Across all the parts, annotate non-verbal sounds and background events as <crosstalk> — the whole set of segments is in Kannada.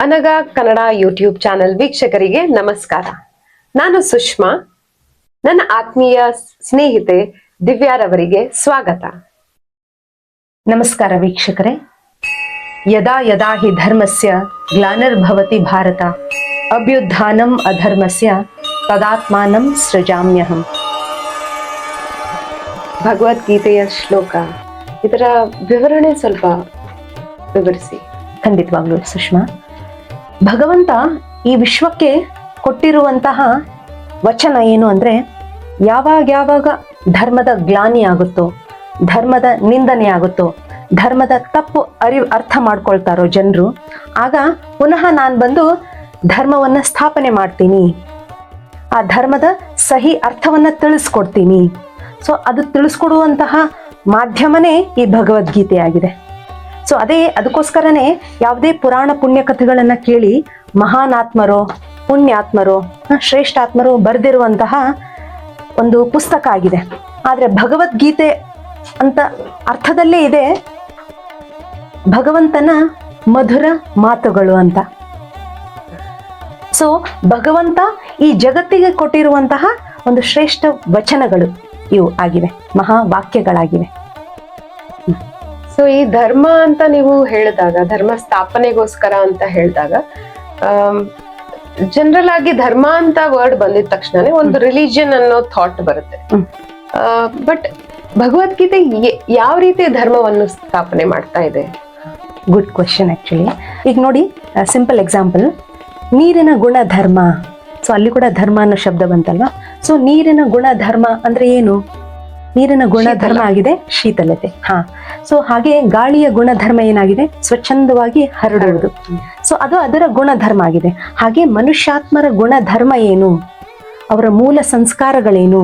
ಅನಗ ಕನ್ನಡ ಯೂಟ್ಯೂಬ್ ಚಾನೆಲ್ ವೀಕ್ಷಕರಿಗೆ ನಮಸ್ಕಾರ. ನಾನು ಸುಷ್ಮಾ. ನನ್ನ ಆತ್ಮೀಯ ಸ್ನೇಹಿತೆ ದಿವ್ಯಾರವರಿಗೆ ಸ್ವಾಗತ. ನಮಸ್ಕಾರ ವೀಕ್ಷಕರೇ. ಯದಾ ಯದಾ ಹಿ ಧರ್ಮಸ್ಯ ಗ್ಲಾನಿರ್ಭವತಿ ಭಾರತ ಅಭ್ಯುತ್ಥಾನಂ ಅಧರ್ಮಸ್ಯ ತದಾತ್ಮಾನಂ ಸೃಜಾಮ್ಯಹಂ. ಭಗವದ್ಗೀತೆಯ ಶ್ಲೋಕ. ಇದರ ವಿವರಣೆ ಸ್ವಲ್ಪ ವಿವರಿಸಿ. ಖಂಡಿತವಾಗ್ಲೂ ಸುಷ್ಮಾ. ಭಗವಂತ ಈ ವಿಶ್ವಕ್ಕೆ ಕೊಟ್ಟಿರುವಂತಹ ವಚನ ಏನು ಅಂದರೆ, ಯಾವಾಗ ಯಾವಾಗ ಧರ್ಮದ ಗ್ಲಾನಿ ಆಗುತ್ತೋ, ಧರ್ಮದ ನಿಂದನೆ ಆಗುತ್ತೋ, ಧರ್ಮದ ತಪ್ಪು ಅರಿವು ಅರ್ಥ ಮಾಡ್ಕೊಳ್ತಾರೋ ಜನರು, ಆಗ ಪುನಃ ನಾನು ಬಂದು ಧರ್ಮವನ್ನು ಸ್ಥಾಪನೆ ಮಾಡ್ತೀನಿ. ಆ ಧರ್ಮದ ಸಹಿ ಅರ್ಥವನ್ನು ತಿಳಿಸ್ಕೊಡ್ತೀನಿ. ಸೊ ಅದು ತಿಳಿಸ್ಕೊಡುವಂತಹ ಮಾಧ್ಯಮನೇ ಈ ಭಗವದ್ಗೀತೆ ಆಗಿದೆ ಸೊ ಅದೇ ಅದಕ್ಕೋಸ್ಕರನೇ ಯಾವುದೇ ಪುರಾಣ ಪುಣ್ಯ ಕಥೆಗಳನ್ನ ಕೇಳಿ ಮಹಾನಾತ್ಮರು, ಪುಣ್ಯಾತ್ಮರು ಶ್ರೇಷ್ಠ ಶ್ರೇಷ್ಠಾತ್ಮರು ಬರೆದಿರುವಂತಹ ಒಂದು ಪುಸ್ತಕ ಆಗಿದೆ. ಆದ್ರೆ ಭಗವದ್ಗೀತೆ ಅಂತ ಅರ್ಥದಲ್ಲೇ ಇದೆ ಭಗವಂತನ ಮಧುರ ಮಾತುಗಳು ಅಂತ. ಸೊ ಭಗವಂತ ಈ ಜಗತ್ತಿಗೆ ಕೊಟ್ಟಿರುವಂತಹ ಒಂದು ಶ್ರೇಷ್ಠ ವಚನಗಳು ಇವು ಆಗಿವೆ ಮಹಾ ವಾಕ್ಯಗಳಾಗಿವೆ ಸೊ ಈ ಧರ್ಮ ಅಂತ ನೀವು ಹೇಳಿದಾಗ ಧರ್ಮ ಸ್ಥಾಪನೆಗೋಸ್ಕರ ಅಂತ ಹೇಳಿದಾಗ ಜನರಲ್ ಆಗಿ ಧರ್ಮ ಅಂತ ವರ್ಡ್ ಬಂದಿದ ತಕ್ಷಣನೇ ಒಂದು ರಿಲಿಜಿಯನ್ ಅನ್ನೋ ಥಾಟ್ ಬರುತ್ತೆ. ಬಟ್ ಭಗವದ್ಗೀತೆ ಯಾವ ರೀತಿ ಧರ್ಮವನ್ನು ಸ್ಥಾಪನೆ ಮಾಡ್ತಾ ಇದೆ? ಗುಡ್ ಕ್ವಶನ್ ಆಕ್ಚುಲಿ ಈಗ ನೋಡಿ ಸಿಂಪಲ್ ಎಕ್ಸಾಂಪಲ್ ನೀರಿನ ಗುಣಧರ್ಮ. ಸೊ ಅಲ್ಲಿ ಕೂಡ ಧರ್ಮ ಅನ್ನೋ ಶಬ್ದ ಬಂತಲ್ವಾ? ಸೊ ನೀರಿನ ಗುಣಧರ್ಮ ಅಂದ್ರೆ ಏನು? ನೀರಿನ ಗುಣಧರ್ಮ ಆಗಿದೆ ಶೀತಲತೆ. ಹಾ. ಸೊ ಹಾಗೆ ಗಾಳಿಯ ಗುಣಧರ್ಮ ಏನಾಗಿದೆ? ಸ್ವಚ್ಛಂದವಾಗಿ ಹರಡುವುದು. ಸೊ ಅದು ಅದರ ಗುಣಧರ್ಮ ಆಗಿದೆ. ಹಾಗೆ ಮನುಷ್ಯಾತ್ಮರ ಗುಣಧರ್ಮ ಏನು? ಅವರ ಮೂಲ ಸಂಸ್ಕಾರಗಳೇನು?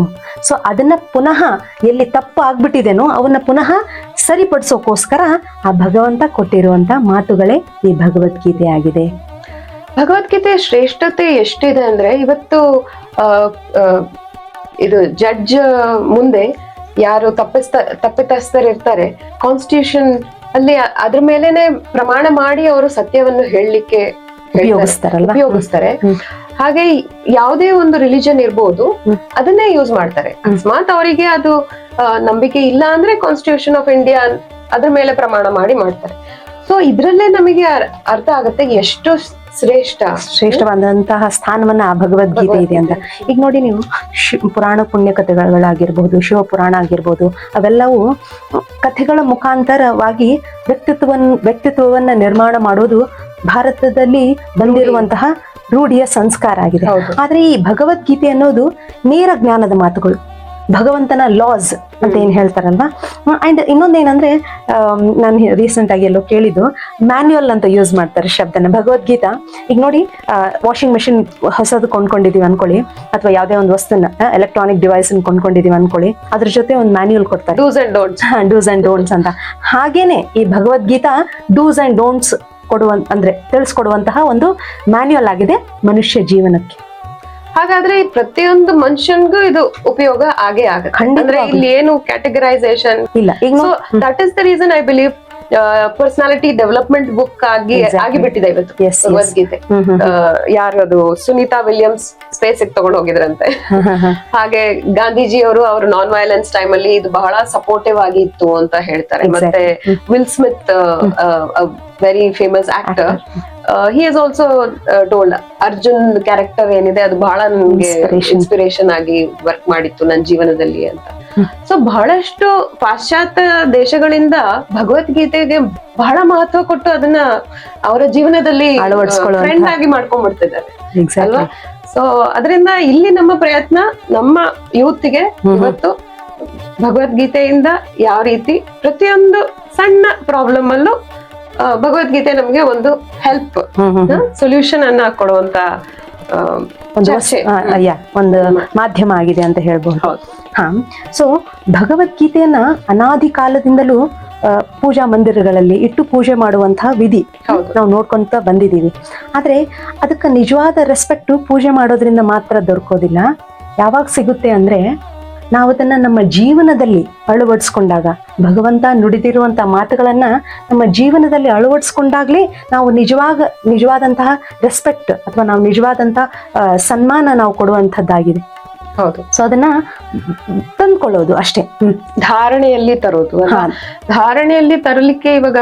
ಸೊ ಅದನ್ನ ಪುನಃ ಎಲ್ಲಿ ತಪ್ಪು ಆಗ್ಬಿಟ್ಟಿದೆನೋ ಅವನ್ನ ಪುನಃ ಸರಿಪಡಿಸೋಕೋಸ್ಕರ ಆ ಭಗವಂತ ಕೊಟ್ಟಿರುವಂತ ಮಾತುಗಳೇ ಈ ಭಗವದ್ಗೀತೆ ಆಗಿದೆ. ಭಗವದ್ಗೀತೆ ಶ್ರೇಷ್ಠತೆ ಎಷ್ಟಿದೆ ಅಂದ್ರೆ ಇವತ್ತು ಇದು ಜಡ್ಜ್ ಮುಂದೆ ಯಾರು ತಪ್ಪಿಸ್ತ ತಪ್ಪಿತಸ್ಥರಿರ್ತಾರೆ ಕಾನ್ಸ್ಟಿಟ್ಯೂಷನ್ ಅಲ್ಲಿ ಅದ್ರ ಮೇಲೆನೆ ಪ್ರಮಾಣ ಮಾಡಿ ಅವರು ಸತ್ಯವನ್ನು ಹೇಳಲಿಕ್ಕೆ ಉಪಯೋಗಿಸ್ತಾರೆ. ಹಾಗೆ ಯಾವುದೇ ಒಂದು ರಿಲಿಜನ್ ಇರ್ಬೋದು ಅದನ್ನೇ ಯೂಸ್ ಮಾಡ್ತಾರೆ. ಅಕಸ್ಮಾತ್ ಅವರಿಗೆ ಅದು ನಂಬಿಕೆ ಇಲ್ಲ ಅಂದ್ರೆ ಕಾನ್ಸ್ಟಿಟ್ಯೂಷನ್ ಆಫ್ ಇಂಡಿಯಾ ಅದ್ರ ಮೇಲೆ ಪ್ರಮಾಣ ಮಾಡಿ ಮಾಡ್ತಾರೆ. ಸೊ ಇದ್ರಲ್ಲೇ ನಮಗೆ ಅರ್ಥ ಆಗುತ್ತೆ ಎಷ್ಟು ಶ್ರೇಷ್ಠ. ಶ್ರೇಷ್ಠವಾದಂತಹ ಸ್ಥಾನವನ್ನ ಆ ಭಗವದ್ಗೀತೆ ಇದೆ ಅಂತ. ಈಗ ನೋಡಿ ನೀವು ಪುರಾಣ ಪುಣ್ಯ ಕಥೆಗಳಾಗಿರ್ಬೋದು ಶಿವ ಪುರಾಣ ಆಗಿರ್ಬೋದು ಅವೆಲ್ಲವೂ ಕಥೆಗಳ ಮುಖಾಂತರವಾಗಿ ವ್ಯಕ್ತಿತ್ವವನ್ನು ವ್ಯಕ್ತಿತ್ವವನ್ನ ನಿರ್ಮಾಣ ಮಾಡೋದು ಭಾರತದಲ್ಲಿ ಬಂದಿರುವಂತಹ ರೂಢಿಯ ಸಂಸ್ಕಾರ ಆಗಿದೆ. ಆದ್ರೆ ಈ ಭಗವದ್ಗೀತೆ ಅನ್ನೋದು ನೇರ ಜ್ಞಾನದ ಮಾತುಗಳು. ಭಗವಂತನ ಲಾಸ್ ಅಂತ ಏನ್ ಹೇಳ್ತಾರಲ್ವಾ? ಅಂಡ್ ಇನ್ನೊಂದೇನಂದ್ರೆ ನಾನು ರೀಸೆಂಟ್ ಆಗಿ ಎಲ್ಲೋ ಕೇಳಿದ್ದು ಮ್ಯಾನ್ಯುಯಲ್ ಅಂತ ಯೂಸ್ ಮಾಡ್ತಾರೆ ಶಬ್ದನ. ಭಗವದ್ಗೀತಾ ಈಗ ನೋಡಿ ವಾಷಿಂಗ್ ಮೆಷಿನ್ ಹೊಸದು ಕೊಂಡ್ಕೊಂಡಿದೀವಿ ಅನ್ಕೊಳ್ಳಿ ಅಥವಾ ಯಾವ್ದೇ ಒಂದು ವಸ್ತುನ ಎಲೆಕ್ಟ್ರಾನಿಕ್ ಡಿವೈಸ್ ಕೊಂಡ್ಕೊಂಡಿದೀವಿ ಅನ್ಕೊಳ್ಳಿ ಅದ್ರ ಜೊತೆ ಒಂದು ಮ್ಯಾನ್ಯುಯಲ್ ಕೊಡ್ತಾರೆ. Do's and don'ts do's and don'ts ಅಂತ. ಹಾಗೇನೆ ಈ ಭಗವದ್ಗೀತಾ ಡೂಸ್ ಅಂಡ್ ಡೋಂಟ್ಸ್ ಕೊಡುವ ಅಂದ್ರೆ ತಿಳಿಸ್ಕೊಡುವಂತಹ ಒಂದು ಮ್ಯಾನ್ಯುಯಲ್ ಆಗಿದೆ ಮನುಷ್ಯ ಜೀವನಕ್ಕೆ. ಹಾಗಾದ್ರೆ ಪ್ರತಿಯೊಂದು ಮನುಷ್ಯನ್ಗೂ ಇದು ಉಪಯೋಗ ಆಗೇ ಆಗುತ್ತೆ. ಅಂದ್ರೆ ಇಲ್ಲಿ ಏನು ಕ್ಯಾಟಗರೈಸೇಷನ್ ಇಲ್ಲ that is the reason I believe personality development book ಆಗಿ ಆಗಿಬಿಟ್ಟಿದೆ ಇವತ್ತು. ಭಗವದ್ಗೀತೆ. ಯಾರು ಅದು ಸುನೀತಾ ವಿಲಿಯಮ್ಸ್ ಸ್ಪೇಸ್ ತಗೊಂಡು ಹೋಗಿದ್ರಂತೆ. <laughs> ಹಾಗೆ ಗಾಂಧೀಜಿ ಅವರು ಅವ್ರ ನಾನ್ ವೈಲೆನ್ಸ್ ಟೈಮ್ ಅಲ್ಲಿ ಇದು ಬಹಳ ಸಪೋರ್ಟಿವ್ ಆಗಿ ಇತ್ತು ಅಂತ ಹೇಳ್ತಾರೆ. ಮತ್ತೆ. Will Smith very famous actor he is also told Arjun character ಏನಿದೆ ಅದು ಬಹಳ ನನ್ಗೆ. ಇನ್ಸ್ಪಿರೇಷನ್ ಆಗಿ ವರ್ಕ್ ಮಾಡಿತ್ತು ನನ್ನ ಜೀವನದಲ್ಲಿ ಅಂತ ಸೊ ಬಹಳಷ್ಟು ಪಾಶ್ಚಾತ್ಯ ದೇಶಗಳಿಂದ ಭಗವದ್ಗೀತೆಗೆ ಬಹಳ ಮಹತ್ವ ಕೊಟ್ಟು ಅದನ್ನ ಅವರ ಜೀವನದಲ್ಲಿ ಫ್ರೆಂಡ್ ಆಗಿ ಮಾಡ್ಕೊಂಡ್ಬಿಡ್ತಿದ್ದಾರೆ. ಅಲ್ವಾ ಸೊ ಅದರಿಂದ ಇಲ್ಲಿ ನಮ್ಮ ಪ್ರಯತ್ನ ನಮ್ಮ ಯೂತ್ಗೆ. ಇವತ್ತು ಭಗವದ್ಗೀತೆಯಿಂದ ಯಾವ ರೀತಿ ಪ್ರತಿಯೊಂದು ಸಣ್ಣ ಪ್ರಾಬ್ಲಮ್ ಅಲ್ಲೂ ಭಗವದ್ಗೀತೆ ನಮ್ಗೆ ಒಂದು ಹೆಲ್ಪ್. ಸೊಲ್ಯೂಷನ್ ಅನ್ನ ಕೊಡುವಂತ ಒಂದು ಒಂದು ಮಾಧ್ಯಮ ಆಗಿದೆ ಅಂತ ಹೇಳ್ಬಹುದು ಹೌದು. ಹಾ ಸೊ ಭಗವದ್ಗೀತೆಯನ್ನ ಅನಾದಿ ಕಾಲದಿಂದಲೂ ಪೂಜಾ ಮಂದಿರಗಳಲ್ಲಿ ಇಟ್ಟು ಪೂಜೆ ಮಾಡುವಂತಹ ವಿಧಿ. ನಾವು ನೋಡ್ಕೊಂತ ಬಂದಿದ್ದೀವಿ ಆದ್ರೆ ಅದಕ್ಕೆ ನಿಜವಾದ ರೆಸ್ಪೆಕ್ಟ್ ಪೂಜೆ ಮಾಡೋದ್ರಿಂದ ಮಾತ್ರ ದೊರಕೋದಿಲ್ಲ ಯಾವಾಗ ಸಿಗುತ್ತೆ ಅಂದ್ರೆ ನಾವು ಅದನ್ನ ನಮ್ಮ ಜೀವನದಲ್ಲಿ ಅಳವಡಿಸ್ಕೊಂಡಾಗ ಭಗವಂತ ನುಡಿದಿರುವಂತ ಮಾತುಗಳನ್ನ ನಮ್ಮ ಜೀವನದಲ್ಲಿ ಅಳವಡಿಸ್ಕೊಂಡಾಗ್ಲೇ ನಾವು ನಿಜವಾಗ ನಿಜವಾದಂತಹ ರೆಸ್ಪೆಕ್ಟ್ ಅಥವಾ ನಾವು ನಿಜವಾದಂತಹ ಸನ್ಮಾನ ನಾವು ಕೊಡುವಂಥದ್ದಾಗಿದೆ. ಹೌದು. ಸೊ ಅದನ್ನ ತಂದ್ಕೊಳ್ಳೋದು ಅಷ್ಟೇ. ಹ್ಮ್. ಧಾರಣೆಯಲ್ಲಿ ತರೋದು. ಧಾರಣೆಯಲ್ಲಿ ತರಲಿಕ್ಕೆ ಇವಾಗ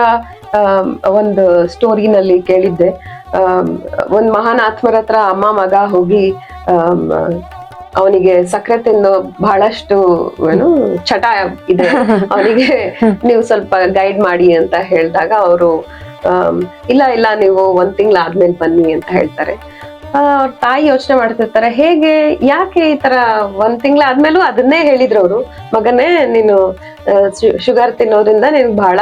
ಒಂದು ಸ್ಟೋರಿನಲ್ಲಿ ಕೇಳಿದ್ದೆ. ಒಂದ್ ಮಹಾನ್ ಆತ್ಮರ ಹತ್ರ ಅಮ್ಮ ಮಗ ಹೋಗಿ ಅವನಿಗೆ ಸಕ್ಕರೆ ತಿನ್ನೋ ಬಹಳಷ್ಟು ಏನು ಚಟ ಇದೆ. ಅವನಿಗೆ ನೀವು ಸ್ವಲ್ಪ ಗೈಡ್ ಮಾಡಿ ಅಂತ ಹೇಳಿದಾಗ ಅವರು ಇಲ್ಲ ಇಲ್ಲ ನೀವು ಒಂದ್ ತಿಂಗಳ ಆದ್ಮೇಲೆ ಬನ್ನಿ ಅಂತ ಹೇಳ್ತಾರೆ. ಅವ್ರ್ ತಾಯಿ ಯೋಚನೆ ಮಾಡ್ತಿರ್ತಾರೆ ಹೇಗೆ ಯಾಕೆ ಈ ತರ ಒಂದ್ ತಿಂಗಳ ಆದ್ಮೇಲೂ ಅದನ್ನೇ ಹೇಳಿದ್ರು ಅವರು. ಮಗನೇ ನೀನು ಶುಗರ್ ತಿನ್ನೋದ್ರಿಂದ ನಿನ್ಗೆ ಬಹಳ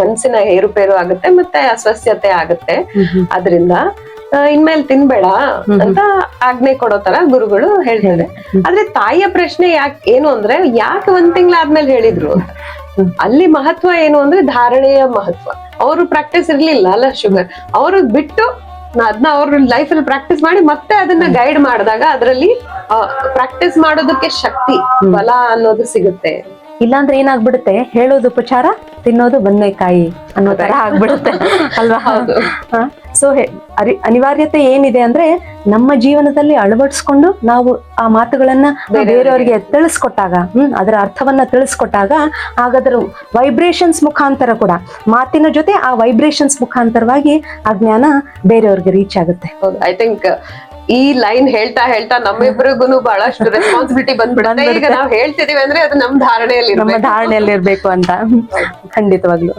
ಮನ್ಸಿನ ಏರುಪೇರು ಆಗುತ್ತೆ ಮತ್ತೆ ಅಸ್ವಸ್ಥತೆ ಆಗುತ್ತೆ. ಅದರಿಂದ ಇನ್ಮೇಲೆ ತಿನ್ಬೇಡ ಅಂತ ಆಜ್ಞೆ ಕೊಡೋ ತರ ಗುರುಗಳು ಹೇಳ್ತಾರೆ. ಆದ್ರೆ ತಾಯಿಯ ಪ್ರಶ್ನೆ ಯಾಕೆ ಏನು ಅಂದ್ರೆ ಯಾಕೆ ಒಂದ್ ತಿಂಗಳಾದ್ಮೇಲೆ ಹೇಳಿದ್ರು ಅಂತ. ಅಲ್ಲಿ ಮಹತ್ವ ಏನು ಅಂದ್ರೆ ಧಾರಣೆಯ ಮಹತ್ವ. ಅವರು ಪ್ರಾಕ್ಟೀಸ್ ಇರ್ಲಿಲ್ಲ ಅಲ್ಲ ಶುಗರ್. ಅವರು ಬಿಟ್ಟು ಅದನ್ನ ಅವ್ರ ಲೈಫ್ ಅಲ್ಲಿ ಪ್ರಾಕ್ಟೀಸ್ ಮಾಡಿ ಮತ್ತೆ ಅದನ್ನ ಗೈಡ್ ಮಾಡಿದಾಗ ಅದರಲ್ಲಿ ಪ್ರಾಕ್ಟೀಸ್ ಮಾಡೋದಕ್ಕೆ ಶಕ್ತಿ ಬಲ ಅನ್ನೋದು ಸಿಗುತ್ತೆ. ಇಲ್ಲಾಂದ್ರೆ ಏನಾಗ್ಬಿಡುತ್ತೆ? ಹೇಳೋದು ಉಪಚಾರ ತಿನ್ನೋದು ಬದನೆಕಾಯಿ ಅನ್ನೋ ತರ ಆಗ್ಬಿಡುತ್ತೆ. <laughs> ಅಲ್ವಾ? ಹೌದು. ಸೊ ಅನಿವಾರ್ಯತೆ ಏನಿದೆ ಅಂದ್ರೆ ನಮ್ಮ ಜೀವನದಲ್ಲಿ ಅಳವಡಿಸ್ಕೊಂಡು ನಾವು ಆ ಮಾತುಗಳನ್ನ ಬೇರೆಯವರಿಗೆ. ತಿಳಿಸ್ಕೊಟ್ಟಾಗ ಹ್ಮ್ ಅದರ ಅರ್ಥವನ್ನ ತಿಳಿಸ್ಕೊಟ್ಟಾಗ ಆಗ ಅದರ ವೈಬ್ರೇಷನ್ಸ್ ಮುಖಾಂತರ ಕೂಡ ಮಾತಿನ ಜೊತೆ ಆ ವೈಬ್ರೇಷನ್ಸ್ ಮುಖಾಂತರವಾಗಿ ಆ ಜ್ಞಾನ ಬೇರೆಯವ್ರಿಗೆ ರೀಚ್ ಆಗುತ್ತೆ. ಐ ಥಿಂಕ್ ಈ ಲೈನ್ ಹೇಳ್ತಾ ಹೇಳ್ತಾ ನಮ್ಮಿಬ್ರಿಗೂ ಬಹಳಷ್ಟು ರೆಸ್ಪಾನ್ಸಿಬಿಲಿಟಿ ಬಂದ್ಬಿಡುತ್ತೆ. ಈಗ ನಾವ್ ಹೇಳ್ತಿದೀವಿ ಅಂದ್ರೆ ಅದು ನಮ್ ಧಾರಣೆಯಲ್ಲಿ ನಮ್ಮ. ಧಾರಣೆಯಲ್ಲಿ ಇರ್ಬೇಕು ಅಂತ. ಖಂಡಿತವಾಗ್ಲು.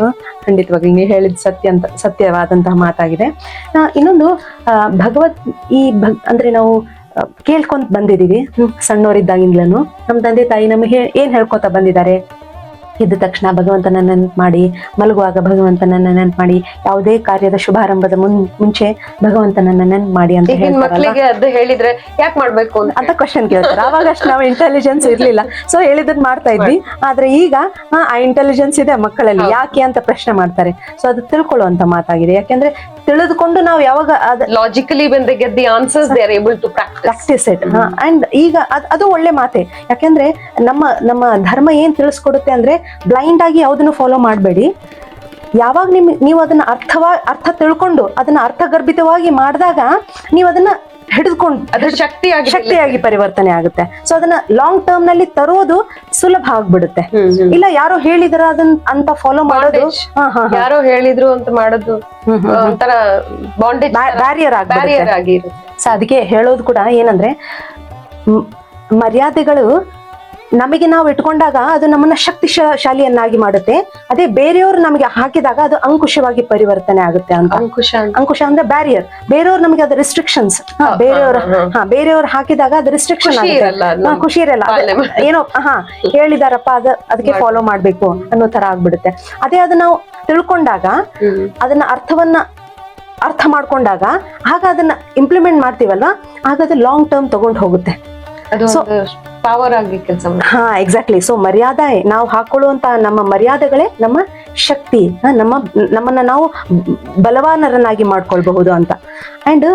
ಖಂಡಿತವಾಗ್ಲು ನೀವು ಹೇಳಿದ ಸತ್ಯ ಅಂತ ಸತ್ಯವಾದಂತಹ ಮಾತಾಗಿದೆ. ಇನ್ನೊಂದು ಭಗವತ್ ಈ ಭಗ್ ಅಂದ್ರೆ ನಾವು ಕೇಳ್ಕೊಂತ ಬಂದಿದೀವಿ. ಸಣ್ಣವರಿದ್ದಾಗಿಂದ್ಲೂ ನಮ್ ನಮ್ಮ ತಂದೆ ತಾಯಿ ನಮಗೆ ಏನ್ ಹೇಳ್ಕೊತಾ ಬಂದಿದ್ದಾರೆ? ಎದ್ದ ತಕ್ಷಣ ಭಗವಂತನ ನೆನಪು ಮಾಡಿ ಮಲಗುವಾಗ ಭಗವಂತನನ್ನ ನೆನಪು ಮಾಡಿ ಯಾವುದೇ ಕಾರ್ಯದ ಶುಭಾರಂಭದ ಮುನ್ ಮುಂಚೆ ಭಗವಂತನನ್ನ ನೆನಪು ಮಾಡಿ ಅಂತ ಮಕ್ಕಳಿಗೆ ಅದು ಹೇಳಿದ್ರೆ ಯಾಕೆ ಮಾಡ್ಬೇಕು ಅಂತ? ಕ್ವಶನ್ ಕೇಳ್ತಾರೆ. ಅವಾಗ ಅಷ್ಟು ನಾವು ಇಂಟೆಲಿಜೆನ್ಸ್ ಇರ್ಲಿಲ್ಲ. ಸೊ ಹೇಳಿದ್ ಮಾಡ್ತಾ ಇದ್ವಿ. ಆದ್ರೆ ಈಗ ಆ, ಆ ಇಂಟೆಲಿಜೆನ್ಸ್ ಇದೆ ಮಕ್ಕಳಲ್ಲಿ. ಯಾಕೆ ಅಂತ ಪ್ರಶ್ನೆ ಮಾಡ್ತಾರೆ. ಸೊ ಅದು ತಿಳ್ಕೊಳ್ಳುವಂತ ಮಾತಾಗಿದೆ. ಯಾಕೆಂದ್ರೆ ತಿಳಿದುಕೊಂಡು ನಾವು ಯಾವಾಗ logically when they get the answers to practise it and ಈಗ ಅದ್- ಅದು ಒಳ್ಳೆ ಮಾತೆ. ಯಾಕೆಂದ್ರೆ ನಮ್ಮ ನಮ್ಮ ಧರ್ಮ ಏನ್ ತಿಳಿಸ್ಕೊಡುತ್ತೆ ಅಂದ್ರೆ ಬ್ಲೈಂಡ್ ಆಗಿ ಯಾವುದನ್ನು ಫಾಲೋ ಮಾಡಬೇಡಿ. ಯಾವಾಗ ನಿಮ್ ನೀವು ಅದನ್ನ ಅರ್ಥವಾ ಅರ್ಥ ತಿಳ್ಕೊಂಡು ಅದನ್ನ ಅರ್ಥಗರ್ಭಿತವಾಗಿ ಮಾಡಿದಾಗ ನೀವು ಅದನ್ನ ಹಿಡಿದುಕೊಂಡು ಅದ್ರ ಶಕ್ತಿಯಾಗಿ ಶಕ್ತಿಯಾಗಿ ಪರಿವರ್ತನೆ ಆಗುತ್ತೆ. ಸೊ ಅದನ್ನ ಲಾಂಗ್ ಟರ್ಮ್ನಲ್ಲಿ ತರೋದು ಸುಲಭ ಆಗ್ಬಿಡುತ್ತೆ. ಇಲ್ಲ ಯಾರೋ ಹೇಳಿದ್ರ ಅದನ್ನ ಅಂತ ಫಾಲೋ ಮಾಡೋದು? ಯಾರೋ ಹೇಳಿದ್ರು ಅಂತ ಮಾಡೋದು ಒಂಥರ ಬಾಂಡೇಜ್ ಬ್ಯಾರಿಯರ್ ಆಗಿ ಬ್ಯಾರಿಯರ್ ಆಗಿರುತ್ತೆ. ಸೊ ಅದಕ್ಕೆ ಹೇಳೋದು ಕೂಡ ಏನಂದ್ರೆ ಮರ್ಯಾದೆಗಳು ನಮಗೆ ನಾವು ಇಟ್ಕೊಂಡಾಗ ಅದು ನಮ್ಮನ್ನ ಶಕ್ತಿಶಾಲಿಯನ್ನಾಗಿ ಮಾಡುತ್ತೆ. ಅದೇ ಬೇರೆಯವರು ನಮಗೆ ಹಾಕಿದಾಗ ಅದು ಅಂಕುಶವಾಗಿ ಪರಿವರ್ತನೆ ಆಗುತ್ತೆ ಅಂತ. ಅಂಕುಶ ಅಂಕುಶ ಅಂದ್ರೆ ಬ್ಯಾರಿಯರ್ ಬೇರೆಯವ್ರು ನಮಗೆ ಅದು ರಿಸ್ಟ್ರಿಕ್ಷನ್ಸ್ ಬೇರೆಯವ್ರ ಹಾ, ಬೇರೆಯವ್ರು ಹಾಕಿದಾಗ ಅದು ರಿಸ್ಟ್ರಿಕ್ಷನ್ ಖುಷಿ ಇರಲ್ಲ. ಏನೋ ಹಾ ಹೇಳಿದಾರಪ್ಪ ಅದ ಅದಕ್ಕೆ ಫಾಲೋ ಮಾಡ್ಬೇಕು ಅನ್ನೋ ತರ ಆಗ್ಬಿಡುತ್ತೆ. ಅದೇ ಅದು ನಾವು ತಿಳ್ಕೊಂಡಾಗ ಅದನ್ನ ಅರ್ಥವನ್ನ ಅರ್ಥ ಮಾಡ್ಕೊಂಡಾಗ ಆಗ ಅದನ್ನ ಇಂಪ್ಲಿಮೆಂಟ್ ಮಾಡ್ತೀವಲ್ವಾ? ಆಗ ಅದು ಲಾಂಗ್ ಟರ್ಮ್ ತಗೊಂಡು ಹೋಗುತ್ತೆ. ಪವರ್ ಆಗಿ ಕೆಲಸ ಹಾ ಎಕ್ಸಾಕ್ಟ್ಲಿ ಸೊ ಮರ್ಯಾದೆ ನಾವು ಹಾಕೊಳ್ಳುವಂತ ನಮ್ಮ ಮರ್ಯಾದೆಗಳೇ ನಮ್ಮ ಶಕ್ತಿ ನಮ್ಮ ನಮ್ಮನ್ನ ನಾವು ಬಲವಾನರನ್ನಾಗಿ ಮಾಡ್ಕೊಳ್ಬಹುದು ಅಂತ. ಅಂಡ್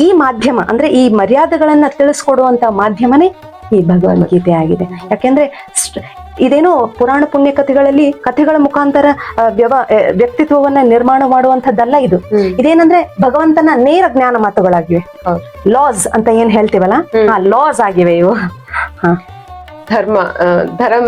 ಈ ಮಾಧ್ಯಮ ಅಂದ್ರೆ ಈ ಮರ್ಯಾದೆಗಳನ್ನ ತಿಳಿಸ್ಕೊಡುವಂತ ಮಾಧ್ಯಮನೇ ಈ ಭಗವದ್ಗೀತೆ ಆಗಿದೆ. ಯಾಕೆಂದ್ರೆ ಇದೇನು ಪುರಾಣ ಪುಣ್ಯ ಕಥೆಗಳಲ್ಲಿ ಕಥೆಗಳ ಮುಖಾಂತರ ವ್ಯವ ವ್ಯಕ್ತಿತ್ವವನ್ನ ನಿರ್ಮಾಣ ಮಾಡುವಂತದ್ದಲ್ಲ ಇದು. ಇದೇನಂದ್ರೆ ಭಗವಂತನ ನೇರ ಜ್ಞಾನ ಮಾತುಗಳಾಗಿವೆ. ಲಾಸ್ ಅಂತ ಏನ್ ಹೇಳ್ತೀವಲ್ಲ? ಆ ಲಾಸ್ ಆಗಿವೆ ಇವು. ಧರ್ಮ ಧರಂ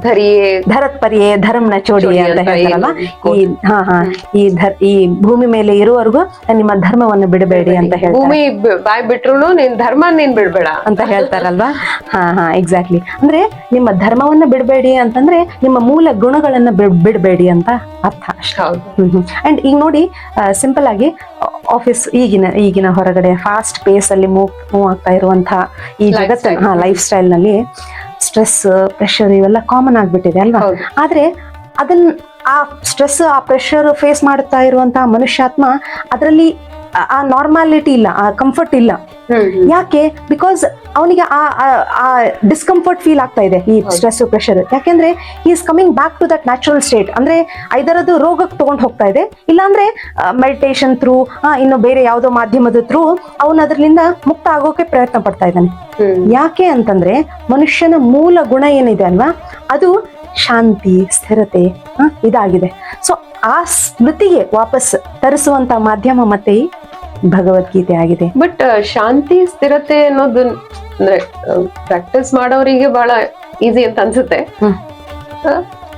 ಧರಿಯೇ ಧರತ್ ಪರಿಯೇ ಧರ್ಮ ನ ಚೋಡಿ ಅಂತ ಹೇಳ್ತಾರಲ್ಲ? ಈ ಹಾ ಹಾ. ಈ ಧರ್ ಈ ಭೂಮಿ ಮೇಲೆ ಇರುವವರೆಗೂ ನಿಮ್ಮ ಧರ್ಮವನ್ನು ಬಿಡಬೇಡಿ ಅಂತ ಹೇಳಿ ಭೂಮಿ ಬಾಯ್ ಬಿಟ್ರು ನಿನ್ ಧರ್ಮ ನೀನ್ ಬಿಡ್ಬೇಡ. ಅಂತ ಹೇಳ್ತಾರಲ್ವಾ? ಹಾ ಹಾ ಎಕ್ಸಾಕ್ಟ್ಲಿ ಅಂದ್ರೆ ನಿಮ್ಮ ಧರ್ಮವನ್ನ ಬಿಡಬೇಡಿ ಅಂತಂದ್ರೆ ನಿಮ್ಮ ಮೂಲ ಗುಣಗಳನ್ನ ಬಿಡ್- ಬಿಡಬೇಡಿ ಅಂತ ಅರ್ಥ ಅಷ್ಟೇ. ಅಂಡ್ ಈಗ ನೋಡಿ ಸಿಂಪಲ್ ಆಗಿ ಆಫೀಸ್ ಈಗಿನ ಈಗಿನ ಹೊರಗಡೆ ಫಾಸ್ಟ್ ಪೇಸ್ ಅಲ್ಲಿ ಮೂವ್ ಮೂವ್ ಆಗ್ತಾ ಇರುವಂತಹ ಈ ಜಗತ್ತ ಹಾ ಲೈಫ್ ಸ್ಟೈಲ್ನಲ್ಲಿ ಸ್ಟ್ರೆಸ್ ಪ್ರೆಷರ್ ಇವೆಲ್ಲ ಕಾಮನ್ ಆಗ್ಬಿಟ್ಟಿದೆ ಅಲ್ವಾ? ಆದ್ರೆ ಅದನ್ನ ಆ ಸ್ಟ್ರೆಸ್ ಆ ಪ್ರೆಷರ್ ಫೇಸ್ ಮಾಡ್ತಾ ಇರುವಂತಹ ಮನುಷ್ಯಾತ್ಮ ಅದರಲ್ಲಿ ಆ- ನಾರ್ಮಾಲಿಟಿ ಇಲ್ಲ ಆ ಕಂಫರ್ಟ್ ಇಲ್ಲ. ಯಾಕೆ? ಬಿಕಾಸ್ ಅವನಿಗೆ ಆ ಆ- ಡಿಸ್ಕಂಫರ್ಟ್ ಫೀಲ್ ಆಗ್ತಾ ಇದೆ ಈ ಸ್ಟ್ರೆಸ್ ಪ್ರೆಷರ್ ಯಾಕೆಂದ್ರೆ is coming back to that natural state ಅಂದ್ರೆ ಐದರದು ರೋಗಕ್ಕೆ ತಗೊಂಡು ಹೋಗ್ತಾ ಇದೆ. ಇಲ್ಲಾಂದ್ರೆ ಮೆಡಿಟೇಷನ್ ಥ್ರೂ ಇನ್ನು ಬೇರೆ ಯಾವುದೋ ಮಾಧ್ಯಮದ ಥ್ರೂ ಅವನು ಅದರಿಂದ ಮುಕ್ತ ಆಗೋಕೆ ಪ್ರಯತ್ನ ಪಡ್ತಾ ಇದ್ದಾನೆ. ಯಾಕೆ ಅಂತಂದ್ರೆ ಮನುಷ್ಯನ ಮೂಲ ಗುಣ ಏನಿದೆ ಅಲ್ವಾ? ಅದು ಶಾಂತಿ ಸ್ಥಿರತೆ ಹ, ಇದಾಗಿದೆ. ಸೊ ಆ ಸ್ಮೃತಿಗೆ ವಾಪಸ್ ತರಿಸುವಂತ ಮಾಧ್ಯಮ ಮತ್ತೆ ಭಗವದ್ಗೀತೆ ಆಗಿದೆ. ಬಟ್ ಶಾಂತಿ ಸ್ಥಿರತೆ ಅನ್ನೋದು ಅಂದ್ರೆ ಪ್ರಾಕ್ಟೀಸ್ ಮಾಡೋರಿಗೆ ಬಹಳ ಈಸಿ ಅಂತ ಅನ್ಸುತ್ತೆ.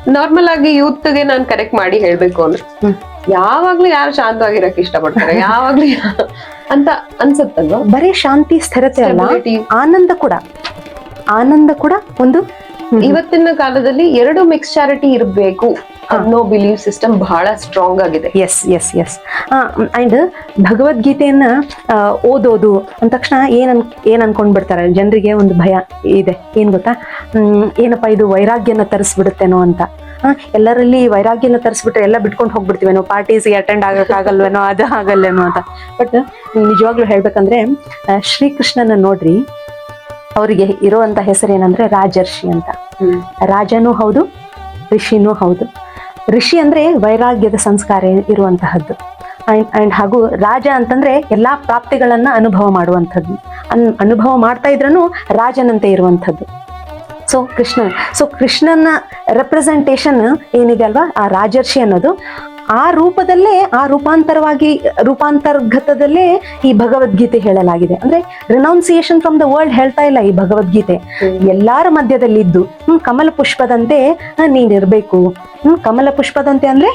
ನಾರ್ಮಲ್ ಆಗಿ ಯೂತ್ಗೆ ನಾನ್ ಕರೆಕ್ಟ್ ಮಾಡಿ ಹೇಳ್ಬೇಕು ಅಂದ್ರೆ. ಯಾವಾಗ್ಲೂ ಯಾರು ಶಾಂತವಾಗಿರಕ್ ಇಷ್ಟಪಡ್ತಾರೆ? ಯಾವಾಗ್ಲೂ ಅಂತ ಅನ್ಸುತ್ತಲ್ವಾ? ಬರೀ ಶಾಂತಿ ಸ್ಥಿರತೆ ಅಲ್ಲ. ಆನಂದ ಕೂಡ. ಆನಂದ ಕೂಡ ಒಂದು ಇವತ್ತಿನ ಕಾಲದಲ್ಲಿ ಎರಡು ಮಿಕ್ಸ್ಚಾರಿಟಿ ಇರಬೇಕು. ಅನ್ನೋ ಬಿಲೀವ್ ಸಿಸ್ಟಮ್ ಬಹಳ ಸ್ಟ್ರಾಂಗ್ ಆಗಿದೆ. ಎಸ್ ಎಸ್ ಎಸ್ ಅಂಡ್ ಭಗವದ್ಗೀತೆಯನ್ನ ಓದೋದು ಅಂದ ತಕ್ಷಣ ಏನ್ ಏನ್ ಅನ್ಕೊಂಡ್ಬಿಡ್ತಾರೆ ಜನರಿಗೆ ಒಂದು ಭಯ ಇದೆ. ಏನ್ ಗೊತ್ತಾ? ಹ್ಮ್, ಏನಪ್ಪಾ ಇದು ವೈರಾಗ್ಯನ ತರಿಸ್ಬಿಡುತ್ತೇನೋ ಅಂತ. ಎಲ್ಲರಲ್ಲಿ ವೈರಾಗ್ಯನ ತರಿಸ್ಬಿಟ್ರೆ ಎಲ್ಲ ಬಿಟ್ಕೊಂಡು ಹೋಗ್ಬಿಡ್ತೀವೇನೋ? ಪಾರ್ಟೀಸ್ಗೆ ಅಟೆಂಡ್ ಆಗಕ್ಕಾಗಲ್ವೇನೋ? ಅದು ಆಗಲ್ಲೇನೋ ಅಂತ. ಬಟ್ ನಿಜವಾಗ್ಲೂ ಹೇಳ್ಬೇಕಂದ್ರೆ ಶ್ರೀಕೃಷ್ಣನ ನೋಡ್ರಿ ಅವರಿಗೆ ಅಂತ ಹೆಸರೇನಂದ್ರೆ ರಾಜರ್ಷಿ ಅಂತ. ರಾಜನೂ ಹೌದು ಋಷಿನೂ ಹೌದು. ಋಷಿ ಅಂದ್ರೆ ವೈರಾಗ್ಯದ ಸಂಸ್ಕಾರ ಇರುವಂತಹದ್ದು. ಅಂಡ್ ಹಾಗೂ ರಾಜ ಅಂತಂದ್ರೆ ಎಲ್ಲಾ ಪ್ರಾಪ್ತಿಗಳನ್ನ ಅನುಭವ ಮಾಡುವಂಥದ್ದು. ಅನ್ ಅನುಭವ ಮಾಡ್ತಾ ಇದ್ರೂ ರಾಜನಂತೆ ಇರುವಂಥದ್ದು. ಸೊ ಕೃಷ್ಣ ಸೊ ಕೃಷ್ಣನ ರೆಪ್ರೆಸೆಂಟೇಷನ್ ಏನಿದೆ ಅಲ್ವಾ? ಆ ರಾಜರ್ಷಿ ಅನ್ನೋದು. ಆ ರೂಪದಲ್ಲೇ ಆ ರೂಪಾಂತರವಾಗಿ ರೂಪಾಂತರ್ಗತದಲ್ಲೇ ಈ ಭಗವದ್ಗೀತೆ ಹೇಳಲಾಗಿದೆ. ಅಂದ್ರೆ ರಿನೌನ್ಸಿಯೇಷನ್ ಫ್ರಮ್ ದ ವರ್ಲ್ಡ್ ಹೇಳ್ತಾ ಇಲ್ಲ ಈ ಭಗವದ್ಗೀತೆ. ಎಲ್ಲಾರ ಮಧ್ಯದಲ್ಲಿ ಇದ್ದು ಹ್ಮ್ ಕಮಲ ಪುಷ್ಪದಂತೆ ನೀನಿರ್ಬೇಕು. ಕಮಲ ಪುಷ್ಪದಂತೆ ಅಂದ್ರೆ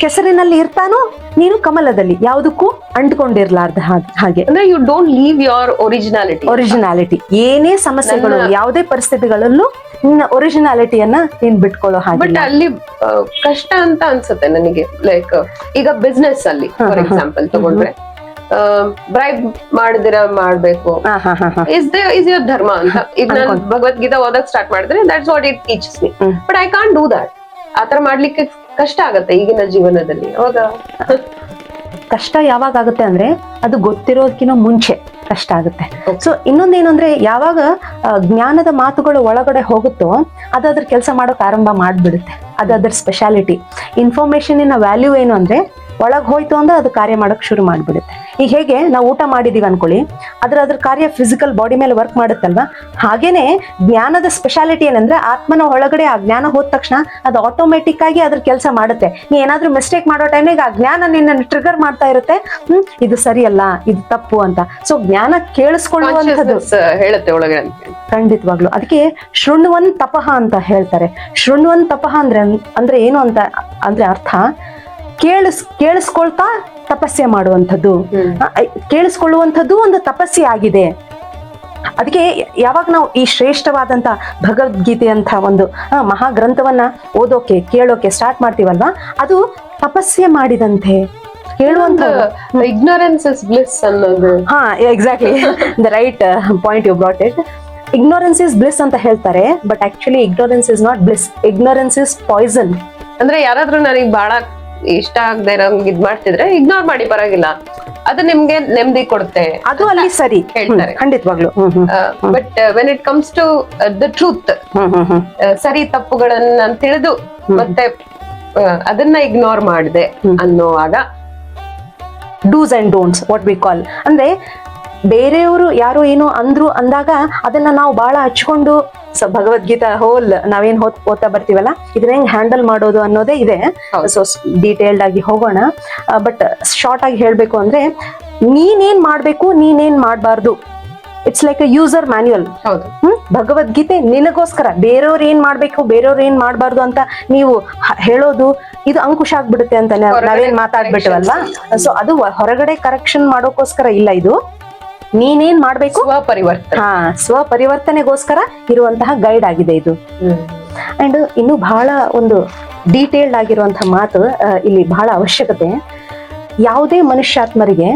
ಕೆಸರಿನಲ್ಲಿ ಇರ್ತಾನೋ ನೀನು ಕಮಲದಲ್ಲಿ ಯಾವುದಕ್ಕೂ ಅಂಟ್ಕೊಂಡಿರ್ಲಾರ್ದ ಹಾಗೆ ಅಂದ್ರೆ you don't leave your originality originality ಏನೇ ಸಮಸ್ಯೆಗಳು ಯಾವುದೇ ಪರಿಸ್ಥಿತಿಗಳಲ್ಲೂ ನಿನ್ನ ಒರಿಜಿನಾಲಿಟಿಯನ್ನ ನೀನ್ ಬಿಟ್ಕೊಳ್ಳೋ ಹಾಗೆ ಬಟ್ ಅಲ್ಲಿ ಕಷ್ಟ ಅಂತ ಅನ್ಸುತ್ತೆ ನನಗೆ. ಲೈಕ್ ಈಗ ಬಿಸ್ನೆಸ್ ಅಲ್ಲಿ ಫಾರ್. ಎಕ್ಸಾಂಪಲ್ ತಗೊಂಡ್ರೆ. ಬ್ರೈಬ್ ಮಾಡಿದಿರ ಮಾಡ್ಬೇಕು. ಇಸ್ ಇಸ್ ಯೋರ್ ಧರ್ಮ ಅಂತ. ಈಗ ನಾನು ಭಗವದ್ಗೀತಾ ಓದಕ್ ಸ್ಟಾರ್ಟ್ ಮಾಡಿದ್ರೆ that's what it teaches me but I can't do that ಆತರ ಮಾಡ್ಲಿಕ್ಕೆ ಕಷ್ಟ ಆಗತ್ತೆ ಈಗಿನ ಜೀವನದಲ್ಲಿ ಅವಾಗ ಕಷ್ಟ ಯಾವಾಗ ಆಗುತ್ತೆ ಅಂದ್ರೆ ಅದು ಗೊತ್ತಿರೋದಕ್ಕಿಂತ ಮುಂಚೆ ಕಷ್ಟ ಆಗುತ್ತೆ. ಸೊ ಇನ್ನೊಂದೇನು ಅಂದ್ರೆ ಯಾವಾಗ ಜ್ಞಾನದ ಮಾತುಗಳು ಒಳಗಡೆ ಹೋಗುತ್ತೋ ಅದು ಅದ್ರ ಕೆಲಸ ಮಾಡೋಕೆ ಆರಂಭ ಮಾಡ್ಬಿಡುತ್ತೆ. ಅದು ಅದ್ರ ಸ್ಪೆಷಾಲಿಟಿ ಇನ್ಫಾರ್ಮೇಶನಿನ ವ್ಯಾಲ್ಯೂ ಏನು ಅಂದ್ರೆ ಒಳಗೆ ಹೋಯ್ತು ಅಂದ್ರೆ ಅದು ಕಾರ್ಯ ಮಾಡೋಕೆ ಶುರು ಮಾಡ್ಬಿಡುತ್ತೆ. ಈಗ ಹೇಗೆ ನಾವು ಊಟ ಮಾಡಿದೀವಿ ಅನ್ಕೊಳ್ಳಿ. ಅದ್ರ ಅದ್ರ ಕಾರ್ಯ ಫಿಸಿಕಲ್ ಬಾಡಿ ಮೇಲೆ ವರ್ಕ್ ಮಾಡುತ್ತಲ್ವಾ? ಹಾಗೇನೆ ಜ್ಞಾನದ ಸ್ಪೆಷಾಲಿಟಿ ಏನಂದ್ರೆ ಆತ್ಮನ ಒಳಗಡೆ ಆ ಜ್ಞಾನ ಹೋದ ತಕ್ಷಣ ಅದು ಆಟೋಮೆಟಿಕ್ ಆಗಿ ಅದ್ರ ಕೆಲಸ ಮಾಡುತ್ತೆ. ನೀ ಏನಾದ್ರೂ ಮಿಸ್ಟೇಕ್ ಮಾಡೋ ಟೈಮಿಗೆ ಆ ಜ್ಞಾನ ನಿನ್ನ ಟ್ರಿಗರ್ ಮಾಡ್ತಾ ಇರುತ್ತೆ. ಹ್ಮ್ ಇದು ಸರಿಯಲ್ಲ ಇದು ತಪ್ಪು ಅಂತ. ಸೊ ಜ್ಞಾನ ಕೇಳಿಸ್ಕೊಳ್ಳುವಂಥದ್ದು Consciousness ಹೇಳುತ್ತೆ ಒಳಗೆ ಅಂತ ಖಂಡಿತವಾಗ್ಲು. ಅದಕ್ಕೆ ಶೃಣ್ವನ್ ತಪಃ ಅಂತ ಹೇಳ್ತಾರೆ. ಶೃಣ್ವನ್ ತಪಃ ಅಂದ್ರೆ ಅಂದ್ರೆ ಏನು ಅಂತ ಅಂದ್ರೆ ಅರ್ಥ? ಕೇಳಿಸ್ ಕೇಳಿಸ್ಕೊಳ್ತಾ ತಪಸ್ಸೆ ಮಾಡುವಂಥದ್ದು. ಕೇಳಿಸ್ಕೊಳ್ಳುವಂಥದ್ದು ಒಂದು ತಪಸ್ಸೆ ಆಗಿದೆ. ಅದಕ್ಕೆ ಯಾವಾಗ ನಾವು ಈ ಶ್ರೇಷ್ಠವಾದಂತ ಭಗವದ್ಗೀತೆ ಅಂತ ಒಂದು ಮಹಾ ಮಹಾಗ್ರಂಥವನ್ನ ಓದೋಕೆ ಕೇಳೋಕೆ ಸ್ಟಾರ್ಟ್ ಮಾಡ್ತೀವಲ್ವಾ? ಅದು ತಪಸ್ಸೆ ಮಾಡಿದಂತೆ. ಕೇಳುವಂತ ಇಗ್ನೋರೆನ್ಸ್ ಇಸ್ ಬ್ಲಿಸ್ ಅನ್ನೋದು. ಹಾ exactly the right point you brought it ignorance is bliss ಅಂತ ಹೇಳ್ತಾರೆ but actually ignorance is not bliss ignorance is poison ಅಂದ್ರೆ ಯಾರಾದ್ರೂ ನನಗೆ ಬಹಳ ಇಷ್ಟ ಆಗದೆ ಇರೋಂಗ್ ಇದ್ ಮಾಡ್ತಿದ್ರೆ ಇಗ್ನೋರ್ ಮಾಡಿ ಪರವಾಗಿಲ್ಲ. ಅದು ನಿಮ್ಗೆ ನೆಮ್ಮದಿ ಕೊಡುತ್ತೆ ಅದು ಅಲ್ಲಿ ಸರಿ. ಹೇಳ್ತಾರೆ. ಖಂಡಿತವಾಗ್ಲು. But when it comes to the truth ಸರಿ ತಪ್ಪುಗಳನ್ನ ತಿಳಿದು ಮತ್ತೆ ಅದನ್ನ ಇಗ್ನೋರ್ ಮಾಡಿದೆ. ಅನ್ನೋವಾಗ do's and don'ts what we call ಅಂದ್ರೆ ಬೇರೆಯವರು ಯಾರೋ ಏನೋ ಅಂದ್ರು ಅಂದಾಗ ಅದನ್ನ ನಾವು ಬಹಳ ಹಚ್ಕೊಂಡು ಸೊ ಭಗವದ್ಗೀತಾ ಹೋಲ್ ನಾವೇನ್ ಓದ್ ಓದ್ತಾ ಬರ್ತೀವಲ್ಲ ಇದನ್ನ ಹೆಂಗ್ ಹ್ಯಾಂಡಲ್ ಮಾಡೋದು ಅನ್ನೋದೇ ಇದೆ. ಸೊ ಡೀಟೇಲ್ಡ್ ಆಗಿ ಹೋಗೋಣ. ಬಟ್ ಶಾರ್ಟ್ ಆಗಿ ಹೇಳ್ಬೇಕು ಅಂದ್ರೆ ನೀನೇನ್ ಮಾಡ್ಬೇಕು ನೀನೇನ್ ಮಾಡಬಾರ್ದು. It's like a user manual ಹೌದು. ಹ್ಮ್? ಭಗವದ್ಗೀತೆ ನಿನಗೋಸ್ಕರ ಬೇರೆಯವ್ರು ಏನ್ ಮಾಡ್ಬೇಕು ಬೇರೆಯವ್ರು ಏನ್ ಮಾಡ್ಬಾರ್ದು ಅಂತ ನೀವು ಹೇಳೋದು ಇದು ಅಂಕುಶ ಆಗ್ಬಿಡುತ್ತೆ ಅಂತಾನೆ. ನಾವೇನ್ ಮಾತಾಡ್ಬಿಟ್ಟವಲ್ವಾ. ಸೊ ಅದು ಹೊರಗಡೆ ಕರೆಕ್ಷನ್ ಮಾಡೋಕೋಸ್ಕರ ಇಲ್ಲ ಇದು. ನೀನೇನ್ ಮಾಡ್ಬೇಕು? ಸ್ವಪರಿವರ್ತನೆ. ಹಾ ಸ್ವ ಪರಿವರ್ತನೆಗೋಸ್ಕರ ಇರುವಂತಹ ಗೈಡ್ ಆಗಿದೆ ಇದು. ಅಂಡ್ ಇನ್ನು ಬಹಳ ಒಂದು ಡೀಟೇಲ್ಡ್ ಆಗಿರುವಂತಹ ಮಾತು ಇಲ್ಲಿ ಬಹಳ ಅವಶ್ಯಕತೆ. ಯಾವುದೇ ಮನುಷ್ಯಾತ್ಮರಿಗೆ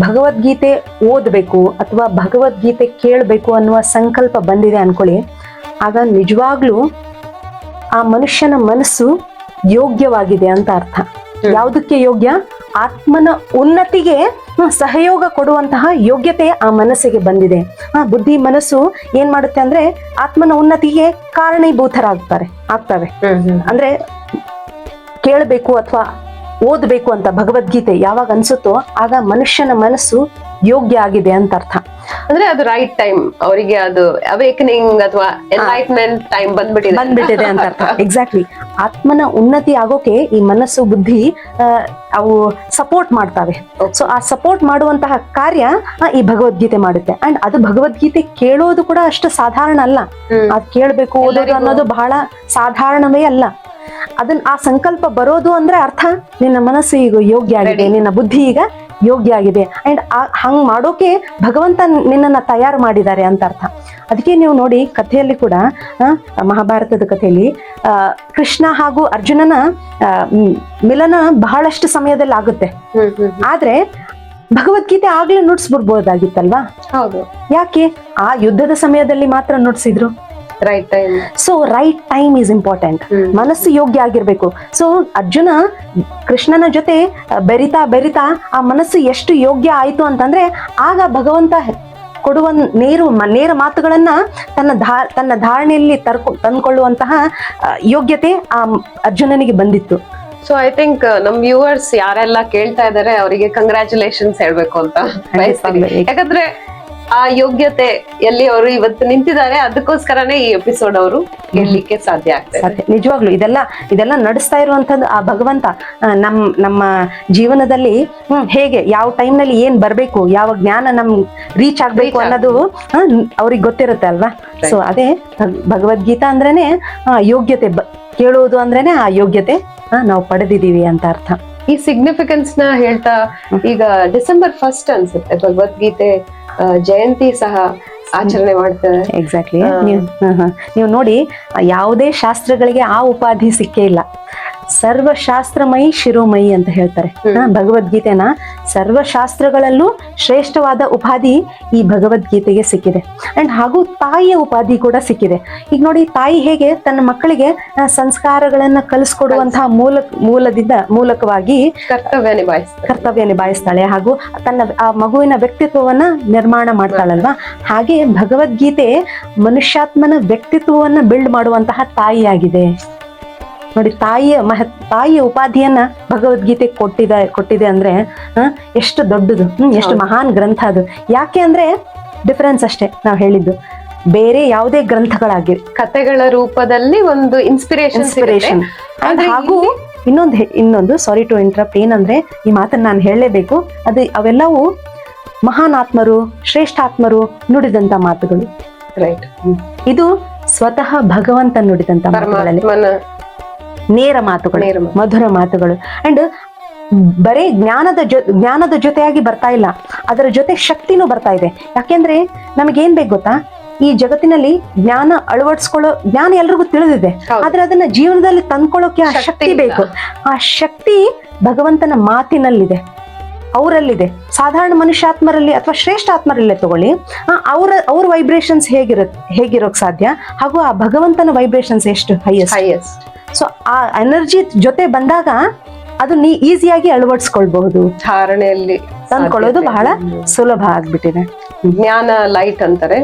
ಭಗವದ್ಗೀತೆ ಓದಬೇಕು ಅಥವಾ ಭಗವದ್ಗೀತೆ ಕೇಳಬೇಕು ಅನ್ನುವ ಸಂಕಲ್ಪ ಬಂದಿದೆ ಅನ್ಕೊಳ್ಳಿ. ಆಗ ನಿಜವಾಗ್ಲೂ ಆ ಮನುಷ್ಯನ ಮನಸ್ಸು ಯೋಗ್ಯವಾಗಿದೆ ಅಂತ ಅರ್ಥ. ಯಾವುದಕ್ಕೆ ಯೋಗ್ಯ? ಆತ್ಮನ ಉನ್ನತಿಗೆ ಸಹಯೋಗ ಕೊಡುವಂತಹ ಯೋಗ್ಯತೆ ಆ ಮನಸ್ಸಿಗೆ ಬಂದಿದೆ. ಆ ಬುದ್ಧಿ ಮನಸ್ಸು ಏನ್ ಮಾಡುತ್ತೆ ಅಂದ್ರೆ ಆತ್ಮನ ಉನ್ನತಿಗೆ ಕಾರಣೀಭೂತರಾಗ್ತಾರೆ ಆಗ್ತವೆ. ಅಂದ್ರೆ ಕೇಳಬೇಕು ಅಥವಾ ಓದಬೇಕು ಅಂತ ಭಗವದ್ಗೀತೆ ಯಾವಾಗ ಅನ್ಸುತ್ತೋ ಆಗ ಮನುಷ್ಯನ ಮನಸ್ಸು ಯೋಗ್ಯ ಆಗಿದೆ ಅಂತ ಅರ್ಥ. ಅಂದ್ರೆ ಅದು ರೈಟ್ ಟೈಮ್ ಅವರಿಗೆ ಅದು ಅವೇಕನಿಂಗ್ ಅಥವಾ ಎನ್ಲೈಟ್ಮೆಂಟ್ ಟೈಮ್ ಬಂದ್ಬಿಟ್ಟಿದೆ. ಬಂದ್ಬಿಟ್ಟಿದೆ ಅಂತ ಅರ್ಥ. ಎಕ್ಸಾಕ್ಟ್ಲಿ ಆತ್ಮನ ಉನ್ನತಿ ಆಗೋಕೆ ಈ ಮನಸ್ಸು ಬುದ್ಧಿ ಅವು ಸಪೋರ್ಟ್ ಮಾಡ್ತಾವೆ. ಸೊ ಆ ಸಪೋರ್ಟ್ ಮಾಡುವಂತಹ ಕಾರ್ಯ ಈ ಭಗವದ್ಗೀತೆ ಮಾಡುತ್ತೆ. ಅಂಡ್ ಅದು ಭಗವದ್ಗೀತೆ ಕೇಳೋದು ಕೂಡ ಅಷ್ಟು ಸಾಧಾರಣ ಅಲ್ಲ. ಅದ್ ಕೇಳ್ಬೇಕು ಓದೋದು ಅನ್ನೋದು ಬಹಳ ಸಾಧಾರಣವೇ ಅಲ್ಲ. ಅದನ್ನ ಆ ಸಂಕಲ್ಪ ಬರೋದು ಅಂದ್ರೆ ಅರ್ಥ? ನಿನ್ನ ಮನಸ್ಸು ಈಗ ಯೋಗ್ಯ ಆಗಿದೆ ನಿನ್ನ ಬುದ್ಧಿ ಈಗ ಯೋಗ್ಯ ಆಗಿದೆ ಅಂಡ್ ಹಂಗ್ ಮಾಡೋಕೆ ಭಗವಂತ ನಿನ್ನನ್ನ ತಯಾರು ಮಾಡಿದ್ದಾರೆ ಅಂತ ಅರ್ಥ. ಅದಕ್ಕೆ ನೀವು ನೋಡಿ ಕಥೆಯಲ್ಲಿ ಕೂಡ ಆ, ಮಹಾಭಾರತದ ಕಥೆಯಲ್ಲಿ ಆ, ಕೃಷ್ಣ ಹಾಗೂ ಅರ್ಜುನನ ಆ, ಮಿಲನ ಬಹಳಷ್ಟು ಸಮಯದಲ್ಲಿ ಆಗುತ್ತೆ. ಆದ್ರೆ ಭಗವದ್ಗೀತೆ ಆಗ್ಲೇ ನುಡ್ಸ್ಬಿಡ್ಬೋದಾಗಿತ್ತಲ್ವಾ? ಹೌದು. ಯಾಕೆ? ಆ ಯುದ್ಧದ ಸಮಯದಲ್ಲಿ ಮಾತ್ರ ನುಡ್ಸಿದ್ರು. Right time so right time is important ಮನಸ್ಸು ಯೋಗ್ಯ ಆಗಿರ್ಬೇಕು. ಸೊ ಅರ್ಜುನ ಕೃಷ್ಣನ ಜೊತೆ ಬೆರಿತಾ ಬೆರಿತಾ ಆ ಮನಸ್ಸು ಎಷ್ಟು ಯೋಗ್ಯ ಆಯ್ತು ಅಂತಂದ್ರೆ ಆಗ ಭಗವಂತ ಕೊಡುವ ನೇರು ನೇರ ಮಾತುಗಳನ್ನ ತನ್ನ ಧಾ ತನ್ನ ಧಾರಣೆಯಲ್ಲಿ ತರ್ಕೊ ತಂದ್ಕೊಳ್ಳುವಂತಹ ಯೋಗ್ಯತೆ ಆ ಅರ್ಜುನನಿಗೆ ಬಂದಿತ್ತು. ಸೊ ಐ ಥಿಂಕ್ ನಮ್ ವ್ಯೂವರ್ಸ್ ಯಾರೆಲ್ಲ ಕೇಳ್ತಾ ಇದಾರೆ ಅವರಿಗೆ ಕಂಗ್ರಾಚುಲೇಷನ್ಸ್ ಹೇಳ್ಬೇಕು ಅಂತ ಯಾಕಂದ್ರೆ ಆ ಯೋಗ್ಯತೆ ಎಲ್ಲಿ ಅವರು ಇವತ್ತು ನಿಂತಿದ್ದಾರೆ ಅದಕ್ಕೋಸ್ಕರನೇ ಈ ಎಪಿಸೋಡ್ ಅವರು ಹೇಳಲಿಕ್ಕೆ ಸಾಧ್ಯ ಆಗ್ತದೆ ನಿಜವಾಗ್ಲು ಇದೆಲ್ಲ ಇದೆಲ್ಲ ನಡೆಸ್ತಾ ಇರುವಂತದ್ದು ಆ ಭಗವಂತ ನಮ್ ನಮ್ಮ ಜೀವನದಲ್ಲಿ ಹೇಗೆ ಯಾವ ಟೈಮ್ನಲ್ಲಿ ಏನ್ ಬರ್ಬೇಕು ಯಾವ ಜ್ಞಾನ ನಮ್ ರೀಚ್ ಆಗ್ಬೇಕು ಅನ್ನೋದು ಅವ್ರಿಗೆ ಗೊತ್ತಿರುತ್ತೆ ಅಲ್ವಾ? ಸೊ ಅದೇ ಭಗ್- ಭಗವದ್ಗೀತಾ ಅಂದ್ರೇನೆ ಆ, ಯೋಗ್ಯತೆ ಕೇಳುವುದು ಅಂದ್ರೇನೆ ಆ ಯೋಗ್ಯತೆ ನಾವು ಪಡೆದಿದ್ದೀವಿ ಅಂತ ಅರ್ಥ. ಈ ಸಿಗ್ನಿಫಿಕೆನ್ಸ್ನ ಹೇಳ್ತಾ ಈಗ ಡಿಸೆಂಬರ್ ಫಸ್ಟ್ ಅನ್ಸುತ್ತೆ ಭಗವದ್ಗೀತೆ ಜಯಂತಿ ಸಹ ಆಚರಣೆ ಮಾಡ್ತಾರೆ. ಎಕ್ಸಾಕ್ಟ್ಲಿ ನೀವು ನೋಡಿ ಯಾವುದೇ ಶಾಸ್ತ್ರಗಳಿಗೆ ಆ ಉಪಾಧಿ ಸಿಕ್ಕೇ ಇಲ್ಲ. ಸರ್ವಶಾಸ್ತ್ರಮಯಿ ಶಿರೋಮಯಿ ಅಂತ ಹೇಳ್ತಾರೆ. ಭಗವದ್ಗೀತೆನ ಸರ್ವಶಾಸ್ತ್ರಗಳಲ್ಲೂ ಶ್ರೇಷ್ಠವಾದ ಉಪಾಧಿ ಈ ಭಗವದ್ಗೀತೆಗೆ ಸಿಕ್ಕಿದೆ. ಅಂಡ್ ಹಾಗೂ ತಾಯಿಯ ಉಪಾಧಿ ಕೂಡ ಸಿಕ್ಕಿದೆ. ಈಗ ನೋಡಿ ತಾಯಿ ಹೇಗೆ ತನ್ನ ಮಕ್ಕಳಿಗೆ ಸಂಸ್ಕಾರಗಳನ್ನ ಕಲಿಸ್ಕೊಡುವಂತಹ ಮೂಲ ಮೂಲದಿಂದ ಮೂಲಕವಾಗಿ ಕರ್ತವ್ಯ ನಿಭಾಯಿಸ್ತಾರೆ ಕರ್ತವ್ಯ ನಿಭಾಯಿಸ್ತಾಳೆ ಹಾಗೂ ತನ್ನ ಆ ಮಗುವಿನ ವ್ಯಕ್ತಿತ್ವವನ್ನ ನಿರ್ಮಾಣ ಮಾಡ್ತಾಳಲ್ವಾ? ಹಾಗೆ ಭಗವದ್ಗೀತೆ ಮನುಷ್ಯಾತ್ಮನ ವ್ಯಕ್ತಿತ್ವವನ್ನ ಬಿಲ್ಡ್ ಮಾಡುವಂತಹ ತಾಯಿಯಾಗಿದೆ. ನೋಡಿ ತಾಯಿಯ ಮಹ ತಾಯಿಯ ಉಪಾಧಿಯನ್ನ ಭಗವದ್ಗೀತೆ ಕೊಟ್ಟಿದೆ ಕೊಟ್ಟಿದೆ ಅಂದ್ರೆ ಎಷ್ಟು ದೊಡ್ಡದು ಹ್ಮ್, ಎಷ್ಟು ಮಹಾನ್ ಗ್ರಂಥ ಅದು. ಯಾಕೆ ಅಂದ್ರೆ ಡಿಫರೆನ್ಸ್ ಅಷ್ಟೇ ನಾವು ಹೇಳಿದ್ದು. ಬೇರೆ ಯಾವುದೇ ಗ್ರಂಥಗಳಾಗಿ ಕಥೆಗಳ ರೂಪದಲ್ಲಿ ಒಂದು ಇನ್ಸ್ಪಿರೇಷನ್ ಇನ್ಸ್ಪಿರೇಷನ್ ಹಾಗೂ ಇನ್ನೊಂದು ಇನ್ನೊಂದು ಸಾರಿ ಟು ಇಂಟ್ರಪ್ಟ್ ಏನಂದ್ರೆ ಈ ಮಾತನ್ನ ನಾನು ಹೇಳಲೇಬೇಕು. ಅದು ಅವೆಲ್ಲವೂ ಮಹಾನ್ ಆತ್ಮರು ಶ್ರೇಷ್ಠಾತ್ಮರು ನುಡಿದಂತ ಮಾತುಗಳು. ರೈಟ್ ಇದು ಸ್ವತಃ ಭಗವಂತ ನುಡಿದಂತ ಮಾತುಗಳಲ್ಲಿ. ನೇರ ಮಾತುಗಳು ಮಧುರ ಮಾತುಗಳು. ಅಂಡ್ ಬರೀ ಜ್ಞಾನದ ಜೊ ಜ್ಞಾನದ ಜೊತೆಯಾಗಿ ಬರ್ತಾ ಇಲ್ಲ. ಅದರ ಜೊತೆ ಶಕ್ತಿನೂ ಬರ್ತಾ ಇದೆ. ಯಾಕೆಂದ್ರೆ ನಮಗೇನ್ ಬೇಕು ಗೊತ್ತಾ? ಈ ಜಗತ್ತಿನಲ್ಲಿ ಜ್ಞಾನ ಅಳವಡಿಸ್ಕೊಳ್ಳೋ ಜ್ಞಾನ ಎಲ್ರಿಗೂ ತಿಳಿದಿದೆ. ಆದ್ರೆ ಅದನ್ನ ಜೀವನದಲ್ಲಿ ತಂದ್ಕೊಳ್ಳೋಕೆ ಆ ಶಕ್ತಿ ಬೇಕು. ಆ ಶಕ್ತಿ ಭಗವಂತನ ಮಾತಿನಲ್ಲಿದೆ. ಅವರಲ್ಲಿದೆ. ಸಾಧಾರಣ ಮನುಷ್ಯಾತ್ಮರಲ್ಲಿ ಅಥವಾ ಶ್ರೇಷ್ಠ ಆತ್ಮರಲ್ಲೇ ತಗೊಳ್ಳಿ ಅವರ ಅವ್ರ ವೈಬ್ರೇಷನ್ಸ್ ಹೇಗಿರತ್ ಹೇಗಿರೋಕ್ ಸಾಧ್ಯ? ಹಾಗೂ ಆ ಭಗವಂತನ ವೈಬ್ರೇಷನ್ಸ್ ಎಷ್ಟು? ಹೈಯೆಸ್ಟ್ ಹೈಯೆಸ್ಟ್ ಸೊ ಆ ಎನರ್ಜಿ ಜೊತೆ ಬಂದಾಗ ಅದು ನೀ ಈಸಿಯಾಗಿ ಅಳವಡಿಸ್ಕೊಳ್ಬಹುದು. ಧಾರಣೆಯಲ್ಲಿ ತಂದ್ಕೊಳ್ಳೋದು ಬಹಳ ಸುಲಭ ಆಗ್ಬಿಟ್ಟಿದೆ. ಜ್ಞಾನ ಲೈಟ್ ಅಂತಾರೆ.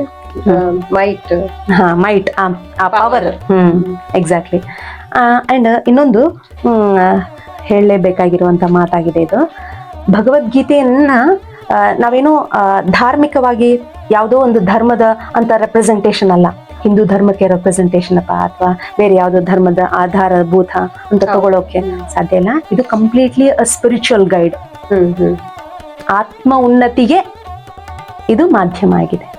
ಮೈಟ್ ಹಾ ಮೈಟ್ ಆ ಪವರ್ ಹ್ಮ್ ಎಕ್ಸಾಕ್ಟ್ಲಿ ಅಂಡ್ ಇನ್ನೊಂದು ಹೇಳಲೇಬೇಕಾಗಿರುವಂತ ಮಾತಾಗಿದೆ ಇದು. ಭಗವದ್ಗೀತೆಯನ್ನ ನಾವೇನು ಧಾರ್ಮಿಕವಾಗಿ ಯಾವುದೋ ಒಂದು ಧರ್ಮದ ಅಂತ ರೆಪ್ರೆಸೆಂಟೇಷನ್ ಅಲ್ಲ. ಹಿಂದೂ ಧರ್ಮಕ್ಕೆ ರೆಪ್ರೆಸೆಂಟೇಷನ್ ಅಪ್ಪ ಅಥವಾ ಬೇರೆ ಯಾವುದೋ ಧರ್ಮದ ಆಧಾರ ಭೂತ ಅಂತ. ತಗೊಳ್ಳೋಕೆ ಸಾಧ್ಯ ಇಲ್ಲ. ಇದು completely a spiritual guide hmm hmm. ಆತ್ಮ ಉನ್ನತಿಗೆ ಇದು ಮಾಧ್ಯಮ ಆಗಿದೆ.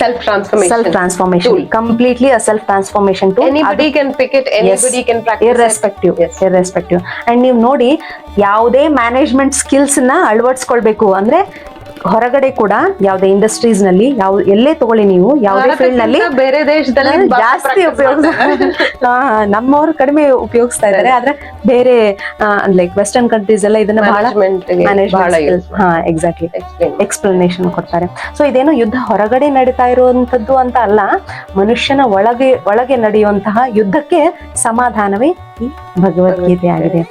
Self self transformation transformation Tool. Completely a self transformation anybody can pick it anybody can practise irrespective irrespective and ನೀವು ನೋಡಿ ಯಾವುದೇ ಮ್ಯಾನೇಜ್ಮೆಂಟ್ ಸ್ಕಿಲ್ಸ್ನ ಅಳವಡಿಸ್ಕೊಳ್ಬೇಕು. ಅಂದ್ರೆ ಹೊರಗಡೆ ಕೂಡ ಯಾವುದೇ ಇಂಡಸ್ಟ್ರೀಸ್ನಲ್ಲಿ ಯಾವ ಎಲ್ಲೇ ತಗೊಳ್ಳಿ ನೀವು ಯಾವುದೇ ಫೀಲ್ಡ್ನಲ್ಲಿ ಬೇರೆ ದೇಶದಲ್ಲಿ ಜಾಸ್ತಿ ಉಪಯೋಗ. ನಮ್ಮವರು ಕಡಿಮೆ ಉಪಯೋಗಿಸ್ತಾ ಇದ್ದಾರೆ. ಆದ್ರೆ ಬೇರೆ ಲೈಕ್ ವೆಸ್ಟರ್ನ್ ಕಂಟ್ರೀಸ್ ಎಲ್ಲ ಇದನ್ನ ಬಹಳ ಹಾ ಎಕ್ಸಾಕ್ಟ್ಲಿ ಎಕ್ಸ್ಪ್ಲನೇಷನ್ ಕೊಡ್ತಾರೆ. ಸೊ ಇದೇನು ಯುದ್ಧ ಹೊರಗಡೆ ನಡೀತಾ ಇರುವಂತದ್ದು ಅಂತ ಅಲ್ಲ ಮನುಷ್ಯನ ಒಳಗೆ ಒಳಗೆ ನಡೆಯುವಂತಹ ಯುದ್ಧಕ್ಕೆ ಸಮಾಧಾನವೇ ಈ ಭಗವದ್ಗೀತೆ ಆಗಿದೆ.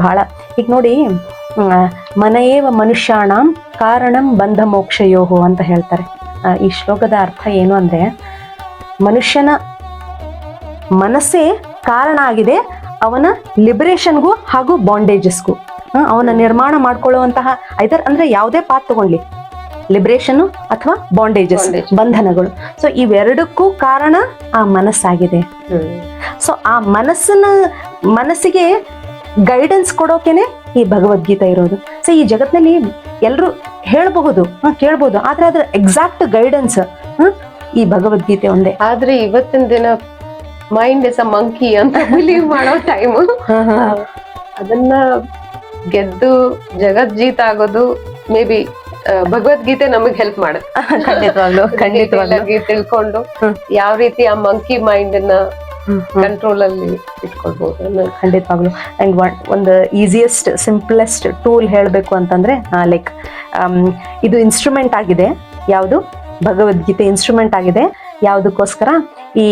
ಬಹಳ. ಈಗ ನೋಡಿ ಮನೆಯೇವ ಮನುಷ್ಯಾಣಂ ಕಾರಣಂ ಬಂಧ ಮೋಕ್ಷಯೋಹು ಅಂತ ಹೇಳ್ತಾರೆ. ಈ ಶ್ಲೋಕದ ಅರ್ಥ ಏನು ಅಂದ್ರೆ ಮನುಷ್ಯನ ಮನಸ್ಸೇ ಕಾರಣ ಆಗಿದೆ ಅವನ ಲಿಬರೇಷನ್ಗೂ ಹಾಗೂ ಬಾಂಡೇಜಸ್ಗೂ. ಅವನ ನಿರ್ಮಾಣ ಮಾಡ್ಕೊಳ್ಳುವಂತಹ ಐದರ್ ಅಂದ್ರೆ ಯಾವುದೇ ಪಾತ್ ತಗೊಳ್ಳಿ ಲಿಬರೇಷನ್ ಅಥವಾ ಬಾಂಡೇಜಸ್ ಬಂಧನಗಳು. ಸೊ ಇವೆರಡಕ್ಕೂ ಕಾರಣ ಆ ಮನಸ್ಸಾಗಿದೆ. ಸೊ ಆ ಮನಸ್ಸನ್ನ ಮನಸ್ಸಿಗೆ ಗೈಡೆನ್ಸ್ ಕೊಡೋಕೆನೆ ಈ ಭಗವದ್ಗೀತೆ ಇರೋದು. ಸೊ ಈ ಜಗತ್ನಲ್ಲಿ ಎಲ್ಲರೂ ಹೇಳಬಹುದು ಕೇಳಬಹುದು ಆದ್ರೆ ಅದ್ರ ಎಕ್ಸಾಕ್ಟ್ ಗೈಡೆನ್ಸ್ ಈ ಭಗವದ್ಗೀತೆ ಒಂದೇ. ಆದ್ರೆ ಇವತ್ತಿನ ದಿನ ಮೈಂಡ್ ಇಸ್ ಅ ಮಂಕಿ ಅಂತ <laughs> ಬಿಲೀವ್ ಮಾಡೋ ಟೈಮ್ ಅದನ್ನ ಗೆದ್ದು ಜಗಜ್ಜೀತ ಆಗೋದು ಮೇ ಬಿ ಭಗವದ್ಗೀತೆ ನಮಗ್ ಹೆಲ್ಪ್ ಮಾಡುತ್ತೆ. <laughs> ಖಂಡಿತವಾಗ್ಲು <laughs> ಖಂಡಿತವಾಗಿ ತಿಳ್ಕೊಂಡು ಯಾವ ರೀತಿ ಆ ಮಂಕಿ ಮೈಂಡ್ನ ಹ್ಮ್, ಹ್ಮ್. ಕಂಟ್ರೋಲ್ ಅಲ್ಲಿ ಇಟ್ಕೊಳ್ಬಹುದು. ಖಂಡಿತವಾಗ್ಲು. ಅಂಡ್ ಒಂದು ಈಸಿಯೆಸ್ಟ್ ಸಿಂಪ್ಲೆಸ್ಟ್ ಟೂಲ್ ಹೇಳಬೇಕು ಅಂತಂದ್ರೆ ಲೈಕ್ ಇದು ಇನ್ಸ್ಟ್ರೂಮೆಂಟ್ ಆಗಿದೆ. ಯಾವುದು? ಭಗವದ್ಗೀತೆ ಇನ್ಸ್ಟ್ರೂಮೆಂಟ್ ಆಗಿದೆ. ಯಾವುದಕ್ಕೋಸ್ಕರ? ಈ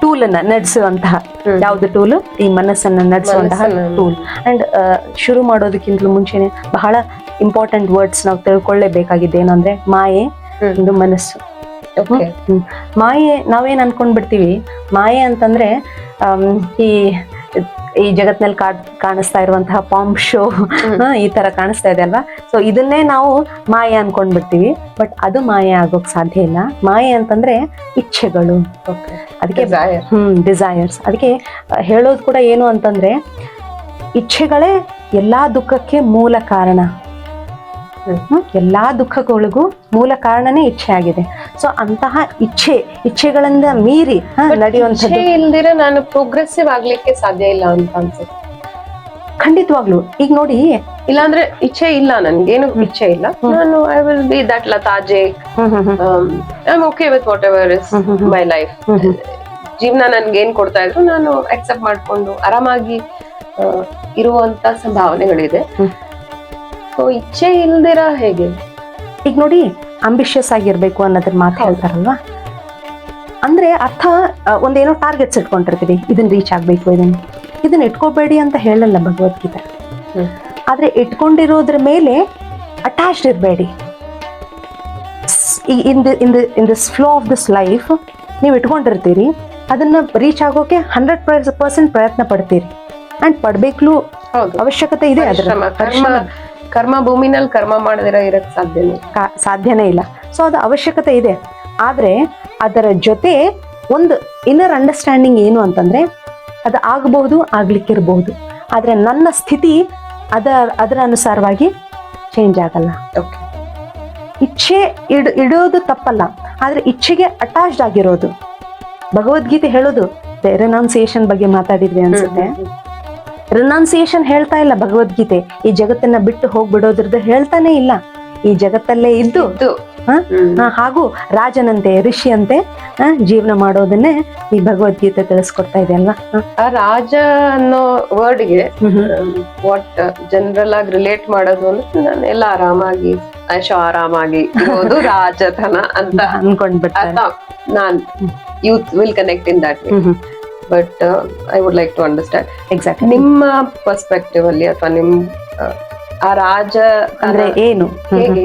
ಟೂಲ್ ಅನ್ನ ನಡೆಸುವಂತಹ ಯಾವುದು ಟೂಲ್ ಈ ಮನಸ್ಸನ್ನ ನಡೆಸುವಂತಹ ಟೂಲ್ ಅಂಡ್ ಶುರು ಮಾಡೋದಕ್ಕಿಂತಲೂ ಮುಂಚೆನೆ ಬಹಳ ಇಂಪಾರ್ಟೆಂಟ್ ವರ್ಡ್ಸ್ ನಾವು ತಿಳ್ಕೊಳ್ಳೇಬೇಕಾಗಿದೆ ಏನಂದ್ರೆ ಮಾಯೆ ಒಂದು ಮನಸ್ಸು. ಮಾಯೆ ನಾವೇನ್ ಅನ್ಕೊಂಡ್ಬಿಡ್ತೀವಿ? ಮಾಯೆ ಅಂತಂದ್ರೆ ಈ ಈ ಜಗತ್ನಲ್ಲಿ ಕಾ ಕಾಣಿಸ್ತಾ ಇರುವಂತಹ ಪಾಂಪ್ ಶೋ ಈ ತರ ಕಾಣಿಸ್ತಾ ಇದೆ ಅಲ್ವಾ? ಸೊ ಇದನ್ನೇ ನಾವು ಮಾಯೆ ಅನ್ಕೊಂಡ್ಬಿಡ್ತೀವಿ. ಬಟ್ ಅದು ಮಾಯೆ ಆಗೋಕ್ ಸಾಧ್ಯ ಇಲ್ಲ. ಮಾಯೆ ಅಂತಂದ್ರೆ ಇಚ್ಛೆಗಳು. ಅದಕ್ಕೆ. ಹ್ಮ್ ಡಿಸೈರ್ಸ್ ಅದಕ್ಕೆ ಹೇಳೋದು ಕೂಡ ಏನು ಅಂತಂದ್ರೆ ಇಚ್ಛೆಗಳೇ ಎಲ್ಲಾ ದುಃಖಕ್ಕೆ ಮೂಲ ಕಾರಣ? ಎಲ್ಲಾ ದುಃಖಗಳಿಗೂ ಮೂಲ ಕಾರಣನೇ ಇಚ್ಛೆ ಆಗಿದೆ. ಸೊ ಅಂತಹ ಇಚ್ಛೆ ಇಚ್ಛೆಗಳಿಂದ ಮೀರಿ ನಡೆಯುವಂತ ಇಲ್ದಿರ ನಾನು ಪ್ರೋಗ್ರೆಸಿವ್ ಆಗ್ಲಿಕ್ಕೆ ಸಾಧ್ಯ ಇಲ್ಲ ಅಂತ ಅನ್ಸುತ್ತೆ. ಖಂಡಿತವಾಗ್ಲು. ಈಗ ನೋಡಿ ಇಲ್ಲಾಂದ್ರೆ ಇಚ್ಛೆ ಇಲ್ಲ ನನ್ಗೇನು ಇಚ್ಛೆ ಇಲ್ಲ. ನಾನು I will be that ಲತಾಜೆ I am okay with whatever is. My life. ಜೀವನ ನನ್ಗೆ ಏನ್ ಕೊಡ್ತಾ ಇದ್ರು ನಾನು ಅಕ್ಸೆಪ್ಟ್ ಮಾಡ್ಕೊಂಡು ಆರಾಮಾಗಿ ಇರುವಂತ ಸಂಭಾವನೆಗಳಿದೆ. ಸೊ ಇಚ್ಛೆ ಇಲ್ದಿರ ಹೇಗೆ? ಈಗ ನೋಡಿ ಅಂಬಿಷಿಯಸ್ ಆಗಿರ್ಬೇಕು ಅನ್ನೋದ್ರ ಮಾತು ಹೇಳ್ತಾರಲ್ವಾ? ಅಂದ್ರೆ ಅರ್ಥ ಒಂದೇನೋ ಟಾರ್ಗೆಟ್ಸ್ ಇಟ್ಕೊಂಡಿರ್ತೀವಿ ಇದನ್ನ ರೀಚ್ ಆಗ್ಬೇಕು ಇದನ್ನ ಇದನ್ನ ಇಟ್ಕೋಬೇಡಿ ಅಂತ ಹೇಳಲ್ಲ ಭಗವದ್ಗೀತೆ. ಆದ್ರೆ ಇಟ್ಕೊಂಡಿರೋದ್ರ ಮೇಲೆ attached ಇರಬೇಡಿ. In the in the in this flow of this life ನೀವು ಇಟ್ಕೊಂಡಿರ್ತೀರಿ ಅದನ್ನ ರೀಚ್ ಆಗೋಕೆ ಹಂಡ್ರೆಡ್ ಪರ್ಸೆಂಟ್ ಪ್ರಯತ್ನ ಪಡ್ತೀರಿ. ಅಂಡ್ ಪಡ್ಬೇಕು ಅವಶ್ಯಕತೆ ಇದೆ ಅದರ ಕರ್ಮ ಭೂಮಿನಲ್ಲಿ ಕರ್ಮ ಮಾಡದಿರ ಇರಕ್ ಸಾಧ್ಯನೇ ಸಾಧ್ಯನೇ ಇಲ್ಲ. ಸೊ ಅದು ಅವಶ್ಯಕತೆ ಇದೆ. ಆದರೆ ಅದರ ಜೊತೆ ಒಂದು ಇನ್ನರ್ ಅಂಡರ್ಸ್ಟ್ಯಾಂಡಿಂಗ್ ಏನು ಅಂತಂದ್ರೆ ಅದು ಆಗಬಹುದು ಆಗ್ಲಿಕ್ಕಿರಬಹುದು. ಆದರೆ ನನ್ನ ಸ್ಥಿತಿ ಅದ ಅದರ ಅನುಸಾರವಾಗಿ ಚೇಂಜ್ ಆಗಲ್ಲ. ಓಕೆ ಇಚ್ಛೆ ಇಡ್ ಇಡೋದು ತಪ್ಪಲ್ಲ. ಆದರೆ ಇಚ್ಛೆಗೆ ಅಟ್ಯಾಚ್ಡ್ ಆಗಿರೋದು. ಭಗವದ್ಗೀತೆ ಹೇಳೋದು ರೆನೌನ್ಸಿಯೇಷನ್ ಬಗ್ಗೆ ಮಾತಾಡಿದ್ವಿ ಅನ್ಸುತ್ತೆ. ರಿನೌನ್ಸಿಯೇಷನ್ ಹೇಳ್ತಾ ಇಲ್ಲ ಭಗವದ್ಗೀತೆ. ಈ ಜಗತ್ತನ್ನ ಬಿಟ್ಟು ಹೋಗ್ಬಿಡೋದ್ರದ್ದು ಹೇಳ್ತಾನೆ ಇಲ್ಲ. ಈ ಜಗತ್ತಲ್ಲೇ ಇದ್ದು? ಹಾಗೂ ರಾಜನಂತೆ ಋಷಿಯಂತೆ ಜೀವನ ಮಾಡೋದನ್ನೇ ಈ ಭಗವದ್ಗೀತೆ ತಿಳಿಸ್ಕೊಡ್ತಾ ಇದೆ ಅಲ್ವಾ? ಆ ರಾಜ ಅನ್ನೋ ವರ್ಡ್ಗೆ. ವಾಟ್ ಜನರಲ್ ಆಗಿ ರಿಲೇಟ್ ಮಾಡೋದು ಅಂದ್ರೆ ನಾನು ಎಲ್ಲ ಆರಾಮಾಗಿ ಐಶೋ ಆರಾಮಾಗಿ ಇರೋದು <laughs> ರಾಜತನ ಅಂತ. ಅನ್ಕೊಂಡ್ಬಿಟ್ಟು ನಾನ್ youth will connect in that but I would like to understand exact ನಿಮ್ಮ ಪರ್ಸ್ಪೆಕ್ಟಿವ್ ಅಲ್ಲಿ ಅಥವಾ ನಿಮ್ ಆ, ರಾಜ ಅಂದ್ರೆ ಏನು. ಹೇಗೆ.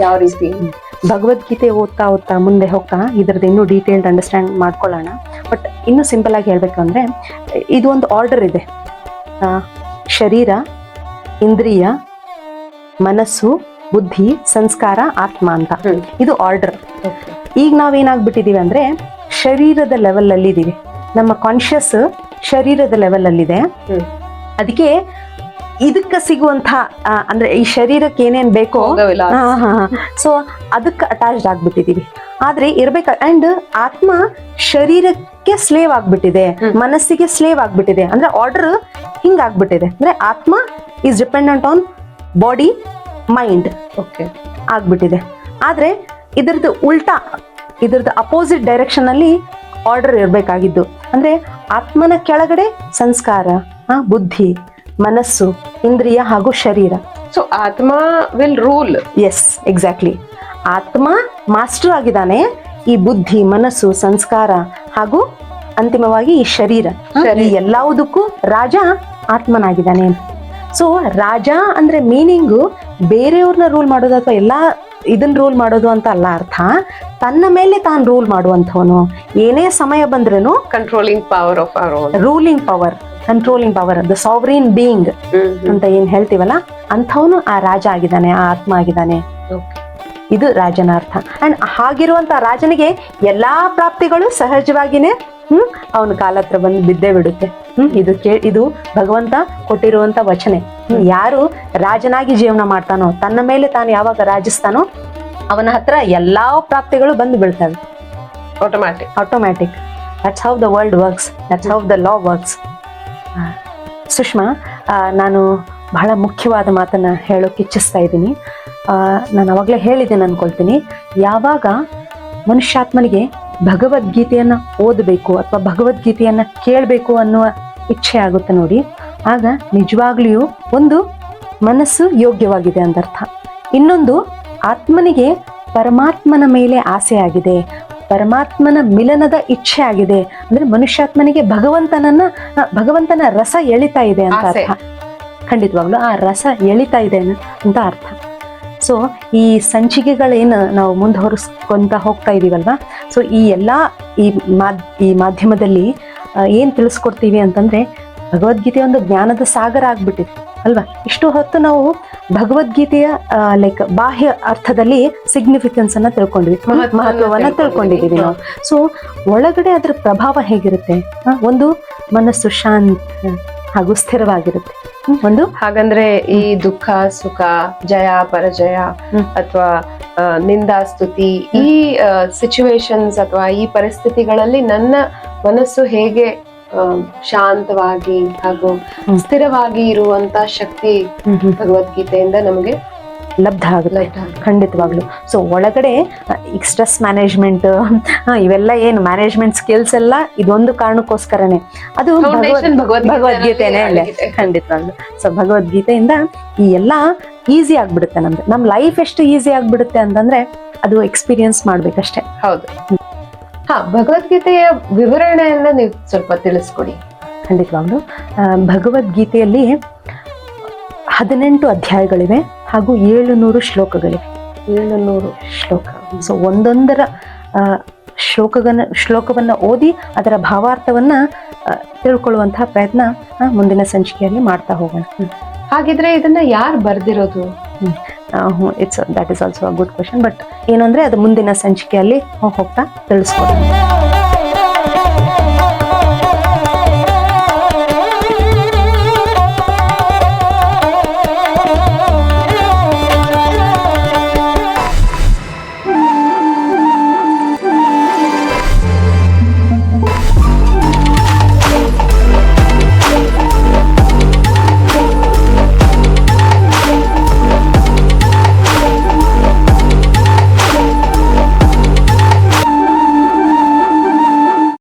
ಯಾವ ರೀತಿ ಭಗವದ್ಗೀತೆ ಓದ್ತಾ ಓದ್ತಾ ಮುಂದೆ ಹೋಗ್ತಾ ಇದ್ರದ್ದು ಇನ್ನೂ ಡೀಟೇಲ್ಡ್ ಅಂಡರ್ಸ್ಟ್ಯಾಂಡ್ ಮಾಡ್ಕೊಳ್ಳೋಣ ಬಟ್ ಇನ್ನೂ ಸಿಂಪಲ್ ಆಗಿ ಹೇಳ್ಬೇಕು ಅಂದ್ರೆ ಇದು ಒಂದು ಆರ್ಡರ್ ಇದೆ ಶರೀರ ಇಂದ್ರಿಯ ಮನಸ್ಸು ಬುದ್ಧಿ ಸಂಸ್ಕಾರ ಆತ್ಮ ಅಂತ. ಇದು ಆರ್ಡರ್. ಈಗ ನಾವೇನಾಗ್ಬಿಟ್ಟಿದೀವಿ ಅಂದ್ರೆ ಶರೀರದ ಲೆವೆಲ್ ಅಲ್ಲಿ ಇದೀವಿ ನಮ್ಮ ಕಾನ್ಶಿಯಸ್ ಶರೀರದ ಲೆವೆಲ್ ಅಲ್ಲಿದೆ. ಅದಕ್ಕೆ ಇದಕ್ಕ ಸಿಗುವಂತ ಅಂದ್ರೆ ಈ ಶರೀರಕ್ಕೆ ಏನೇನ್ ಬೇಕೋ. ಸೊ ಅದಕ್ಕೆ ಅಟ್ಯಾಚ್ಡ್ ಆಗ್ಬಿಟ್ಟಿದೀವಿ. ಆದ್ರೆ ಇರ್ಬೇಕು ಅಂಡ್ ಆತ್ಮ ಶರೀರಕ್ಕೆ ಸ್ಲೇವ್ ಆಗ್ಬಿಟ್ಟಿದೆ. ಮನಸ್ಸಿಗೆ ಸ್ಲೇವ್ ಆಗ್ಬಿಟ್ಟಿದೆ. ಅಂದ್ರೆ ಆರ್ಡರ್ ಹಿಂಗ್ ಆಗ್ಬಿಟ್ಟಿದೆ. ಅಂದ್ರೆ ಆತ್ಮ is dependent on body mind okay ಆಗ್ಬಿಟ್ಟಿದೆ. ಆದ್ರೆ ಇದ್ರದ್ದು ಉಲ್ಟಾ ಇದ್ರದ್ದು ಅಪೋಸಿಟ್ ಡೈರೆಕ್ಷನ್ ಅಲ್ಲಿ ಆರ್ಡರ್ ಇರಬೇಕಾಗಿದ್ದು. ಅಂದ್ರೆ ಆತ್ಮನ ಕೆಳಗಡೆ ಸಂಸ್ಕಾರ ಆ, ಬುದ್ಧಿ ಮನಸ್ಸು ಇಂದ್ರಿಯ ಹಾಗೂ ಶರೀರ. ಸೊ ಆತ್ಮ ವಿಲ್ ರೂಲ್ ಎಸ್ ಎಕ್ಸಾಕ್ಟ್ಲಿ ಆತ್ಮ ಮಾಸ್ಟರ್ ಆಗಿದ್ದಾನೆ. ಈ ಬುದ್ಧಿ ಮನಸ್ಸು ಸಂಸ್ಕಾರ ಹಾಗೂ ಅಂತಿಮವಾಗಿ ಈ ಶರೀರ. ಈ. ಎಲ್ಲವುದಕ್ಕೂ ರಾಜ ಆತ್ಮನಾಗಿದ್ದಾನೆ. ಸೊ ರಾಜ ಅಂದ್ರೆ ಮೀನಿಂಗು ಬೇರೆಯವ್ರನ್ನ ರೂಲ್ ಮಾಡೋದು ಅಥವಾ ಎಲ್ಲ ಇದನ್ನ ರೂಲ್ ಮಾಡೋದು ಅಂತ ಅಲ್ಲ ಅರ್ಥ. ತನ್ನ ಮೇಲೆ ತಾನು ರೂಲ್ ಮಾಡುವಂಥವನು. ಏನೇ ಸಮಯ ಬಂದ್ರೂ controlling power of our own ruling power controlling power the sovereign being ಅಂತ ಏನ್ ಹೇಳ್ತೀವಲ್ಲ ಅಂಥವನು ಆ ರಾಜ ಆಗಿದ್ದಾನೆ ಆ ಆತ್ಮ ಆಗಿದ್ದಾನೆ. ಇದು ರಾಜನ ಅರ್ಥ. ಅಂಡ್ ಹಾಗಿರುವಂತ ರಾಜನಿಗೆ ಎಲ್ಲಾ ಪ್ರಾಪ್ತಿಗಳು ಸಹಜವಾಗಿನೇ ಹ್ಮ್? ಅವನ ಕಾಲ ಹತ್ರ ಬಂದು ಬಿದ್ದೇ ಬಿಡುತ್ತೆ. ಹ್ಮ್? ಇದು ಕೇ ಇದು ಭಗವಂತ ಕೊಟ್ಟಿರುವಂತ ವಚನೆ. ಹ್ಮ್, ಯಾರು ರಾಜನಾಗಿ ಜೀವನ ಮಾಡ್ತಾನೋ ತನ್ನ ಮೇಲೆ ತಾನು ಯಾವಾಗ ರಾಜಿಸ್ತಾನೋ ಅವನ ಹತ್ರ ಎಲ್ಲಾ ಪ್ರಾಪ್ತಿಗಳು ಬಂದು ಬೀಳ್ತವೆ. Automatic automatic that's how the world works that's how the law works Sushma ನಾನು ಬಹಳ ಮುಖ್ಯವಾದ ಮಾತನ್ನ ಹೇಳೋಕೆ ಇಚ್ಛಿಸ್ತಾ ಇದ್ದೀನಿ. ನಾನು ಅವಾಗಲೇ ಹೇಳಿದ್ದೇನೆ ಅನ್ಕೊಳ್ತೀನಿ. ಯಾವಾಗ ಮನುಷ್ಯಾತ್ಮನಿಗೆ ಭಗವದ್ಗೀತೆಯನ್ನ ಓದಬೇಕು ಅಥವಾ ಭಗವದ್ಗೀತೆಯನ್ನ ಕೇಳಬೇಕು ಅನ್ನುವ ಇಚ್ಛೆ ಆಗುತ್ತೆ ನೋಡಿ. ಆಗ ನಿಜವಾಗ್ಲಿಯೂ ಒಂದು ಮನಸ್ಸು ಯೋಗ್ಯವಾಗಿದೆ ಅಂದರ್ಥ. ಇನ್ನೊಂದು ಆತ್ಮನಿಗೆ ಪರಮಾತ್ಮನ ಮೇಲೆ ಆಸೆ ಆಗಿದೆ ಪರಮಾತ್ಮನ ಮಿಲನದ ಇಚ್ಛೆ ಆಗಿದೆ ಅಂದ್ರೆ ಮನುಷ್ಯಾತ್ಮನಿಗೆ ಭಗವಂತನನ್ನ ಭಗವಂತನ ರಸ ಎಳಿತಾ ಇದೆ ಅಂತ. ಅರ್ಥ. ಖಂಡಿತವಾಗ್ಲು ಆ ರಸ ಎಳಿತಾ ಇದೆ ಅಂತ ಅರ್ಥ. ಸೊ ಈ ಸಂಚಿಕೆಗಳೇನು ನಾವು ಮುಂದುವರಿಸ್ಕೊಂತ ಹೋಗ್ತಾ ಇದೀವಲ್ವಾ? ಸೊ ಈ ಎಲ್ಲ ಈ ಮಾದ್ ಈ ಮಾಧ್ಯಮದಲ್ಲಿ ಏನು ತಿಳಿಸ್ಕೊಡ್ತೀವಿ ಅಂತಂದ್ರೆ ಭಗವದ್ಗೀತೆ ಒಂದು ಜ್ಞಾನದ ಸಾಗರ ಆಗ್ಬಿಟ್ಟಿದೆ ಅಲ್ವಾ? ಇಷ್ಟು ಹೊತ್ತು ನಾವು ಭಗವದ್ಗೀತೆಯ ಲೈಕ್ ಬಾಹ್ಯ ಅರ್ಥದಲ್ಲಿ ಸಿಗ್ನಿಫಿಕೆನ್ಸ್ ಅನ್ನ ತಿಳ್ಕೊಂಡ್ವಿ ಮಹತ್ವವನ್ನ ತಿಳ್ಕೊಂಡಿದೀವಿ ನಾವು. ಸೊ ಒಳಗಡೆ ಅದ್ರ ಪ್ರಭಾವ ಹೇಗಿರುತ್ತೆ? ಒಂದು ಮನಸ್ಸು ಶಾಂತ ಹಾಗೂ ಸ್ಥಿರವಾಗಿರುತ್ತೆ. ಒಂದು? ಹಾಗಂದ್ರೆ ಈ ದುಃಖ ಸುಖ ಜಯ ಪರಜಯ. ಅಥವಾ ನಿಂದಾ ಸ್ತುತಿ ಈ ಸಿಚುವೇಶನ್ಸ್ ಅಥವಾ ಈ ಪರಿಸ್ಥಿತಿಗಳಲ್ಲಿ ನನ್ನ ಮನಸ್ಸು ಹೇಗೆ ಶಾಂತವಾಗಿ ಹಾಗೂ ಸ್ಥಿರವಾಗಿ ಇರುವಂತ ಶಕ್ತಿ ಭಗವದ್ಗೀತೆಯಿಂದ ನಮಗೆ ಲಬ್ಧ ಆಗುತ್ತೆ. ಖಂಡಿತವಾಗ್ಲು. ಸೊ ಒಳಗಡೆ ಈಗ ಸ್ಟ್ರೆಸ್ ಮ್ಯಾನೇಜ್ಮೆಂಟ್ ಇವೆಲ್ಲ ಏನು ಮ್ಯಾನೇಜ್ಮೆಂಟ್ ಸ್ಕಿಲ್ಸ್ ಎಲ್ಲ ಇದೊಂದು ಕಾರಣಕ್ಕೋಸ್ಕರನೇ. ಅದು ಭಗವದ್ಗೀತೆ ಭಗವದ್ಗೀತೆನೇ ಅಲ್ಲೇ. ಖಂಡಿತವಾಗ್ಲು. ಸೊ ಭಗವದ್ಗೀತೆಯಿಂದ ಈ ಎಲ್ಲ ಈಸಿ ಆಗ್ಬಿಡುತ್ತೆ ನಮ್ದು. ನಮ್ ಲೈಫ್ ಎಷ್ಟು ಈಸಿ ಆಗ್ಬಿಡುತ್ತೆ ಅಂತಂದ್ರೆ ಅದು ಎಕ್ಸ್ಪೀರಿಯನ್ಸ್ ಮಾಡ್ಬೇಕಷ್ಟೇ. ಹೌದು. ಹಾ ಭಗವದ್ಗೀತೆಯ ವಿವರಣೆಯನ್ನ ನೀವು ಸ್ವಲ್ಪ ತಿಳಿಸ್ಕೊಡಿ. ಖಂಡಿತವಾಗ್ಲು. ಭಗವದ್ಗೀತೆಯಲ್ಲಿ ಹದಿನೆಂಟು ಅಧ್ಯಾಯಗಳಿವೆ. ಹಾಗೂ ಏಳು ನೂರು ಶ್ಲೋಕಗಳಿವೆ. ಏಳು ನೂರು ಶ್ಲೋಕ. ಸೊ ಒಂದೊಂದರ ಶ್ಲೋಕಗನ ಶ್ಲೋಕವನ್ನ ಓದಿ ಅದರ ಭಾವಾರ್ಥವನ್ನ ತಿಳ್ಕೊಳ್ಳುವಂತಹ ಪ್ರಯತ್ನ ಮುಂದಿನ ಸಂಚಿಕೆಯಲ್ಲಿ ಮಾಡ್ತಾ ಹೋಗೋಣ. ಹಾಗಿದ್ರೆ ಇದನ್ನ ಯಾರು ಬರ್ದಿರೋದು? It's that is also a good question but ಏನಂದರೆ ಅದು ಮುಂದಿನ ಸಂಚಿಕೆಯಲ್ಲಿ ಹೋಗ್ತಾ ತಿಳಿಸ್ಕೊಡೋಣ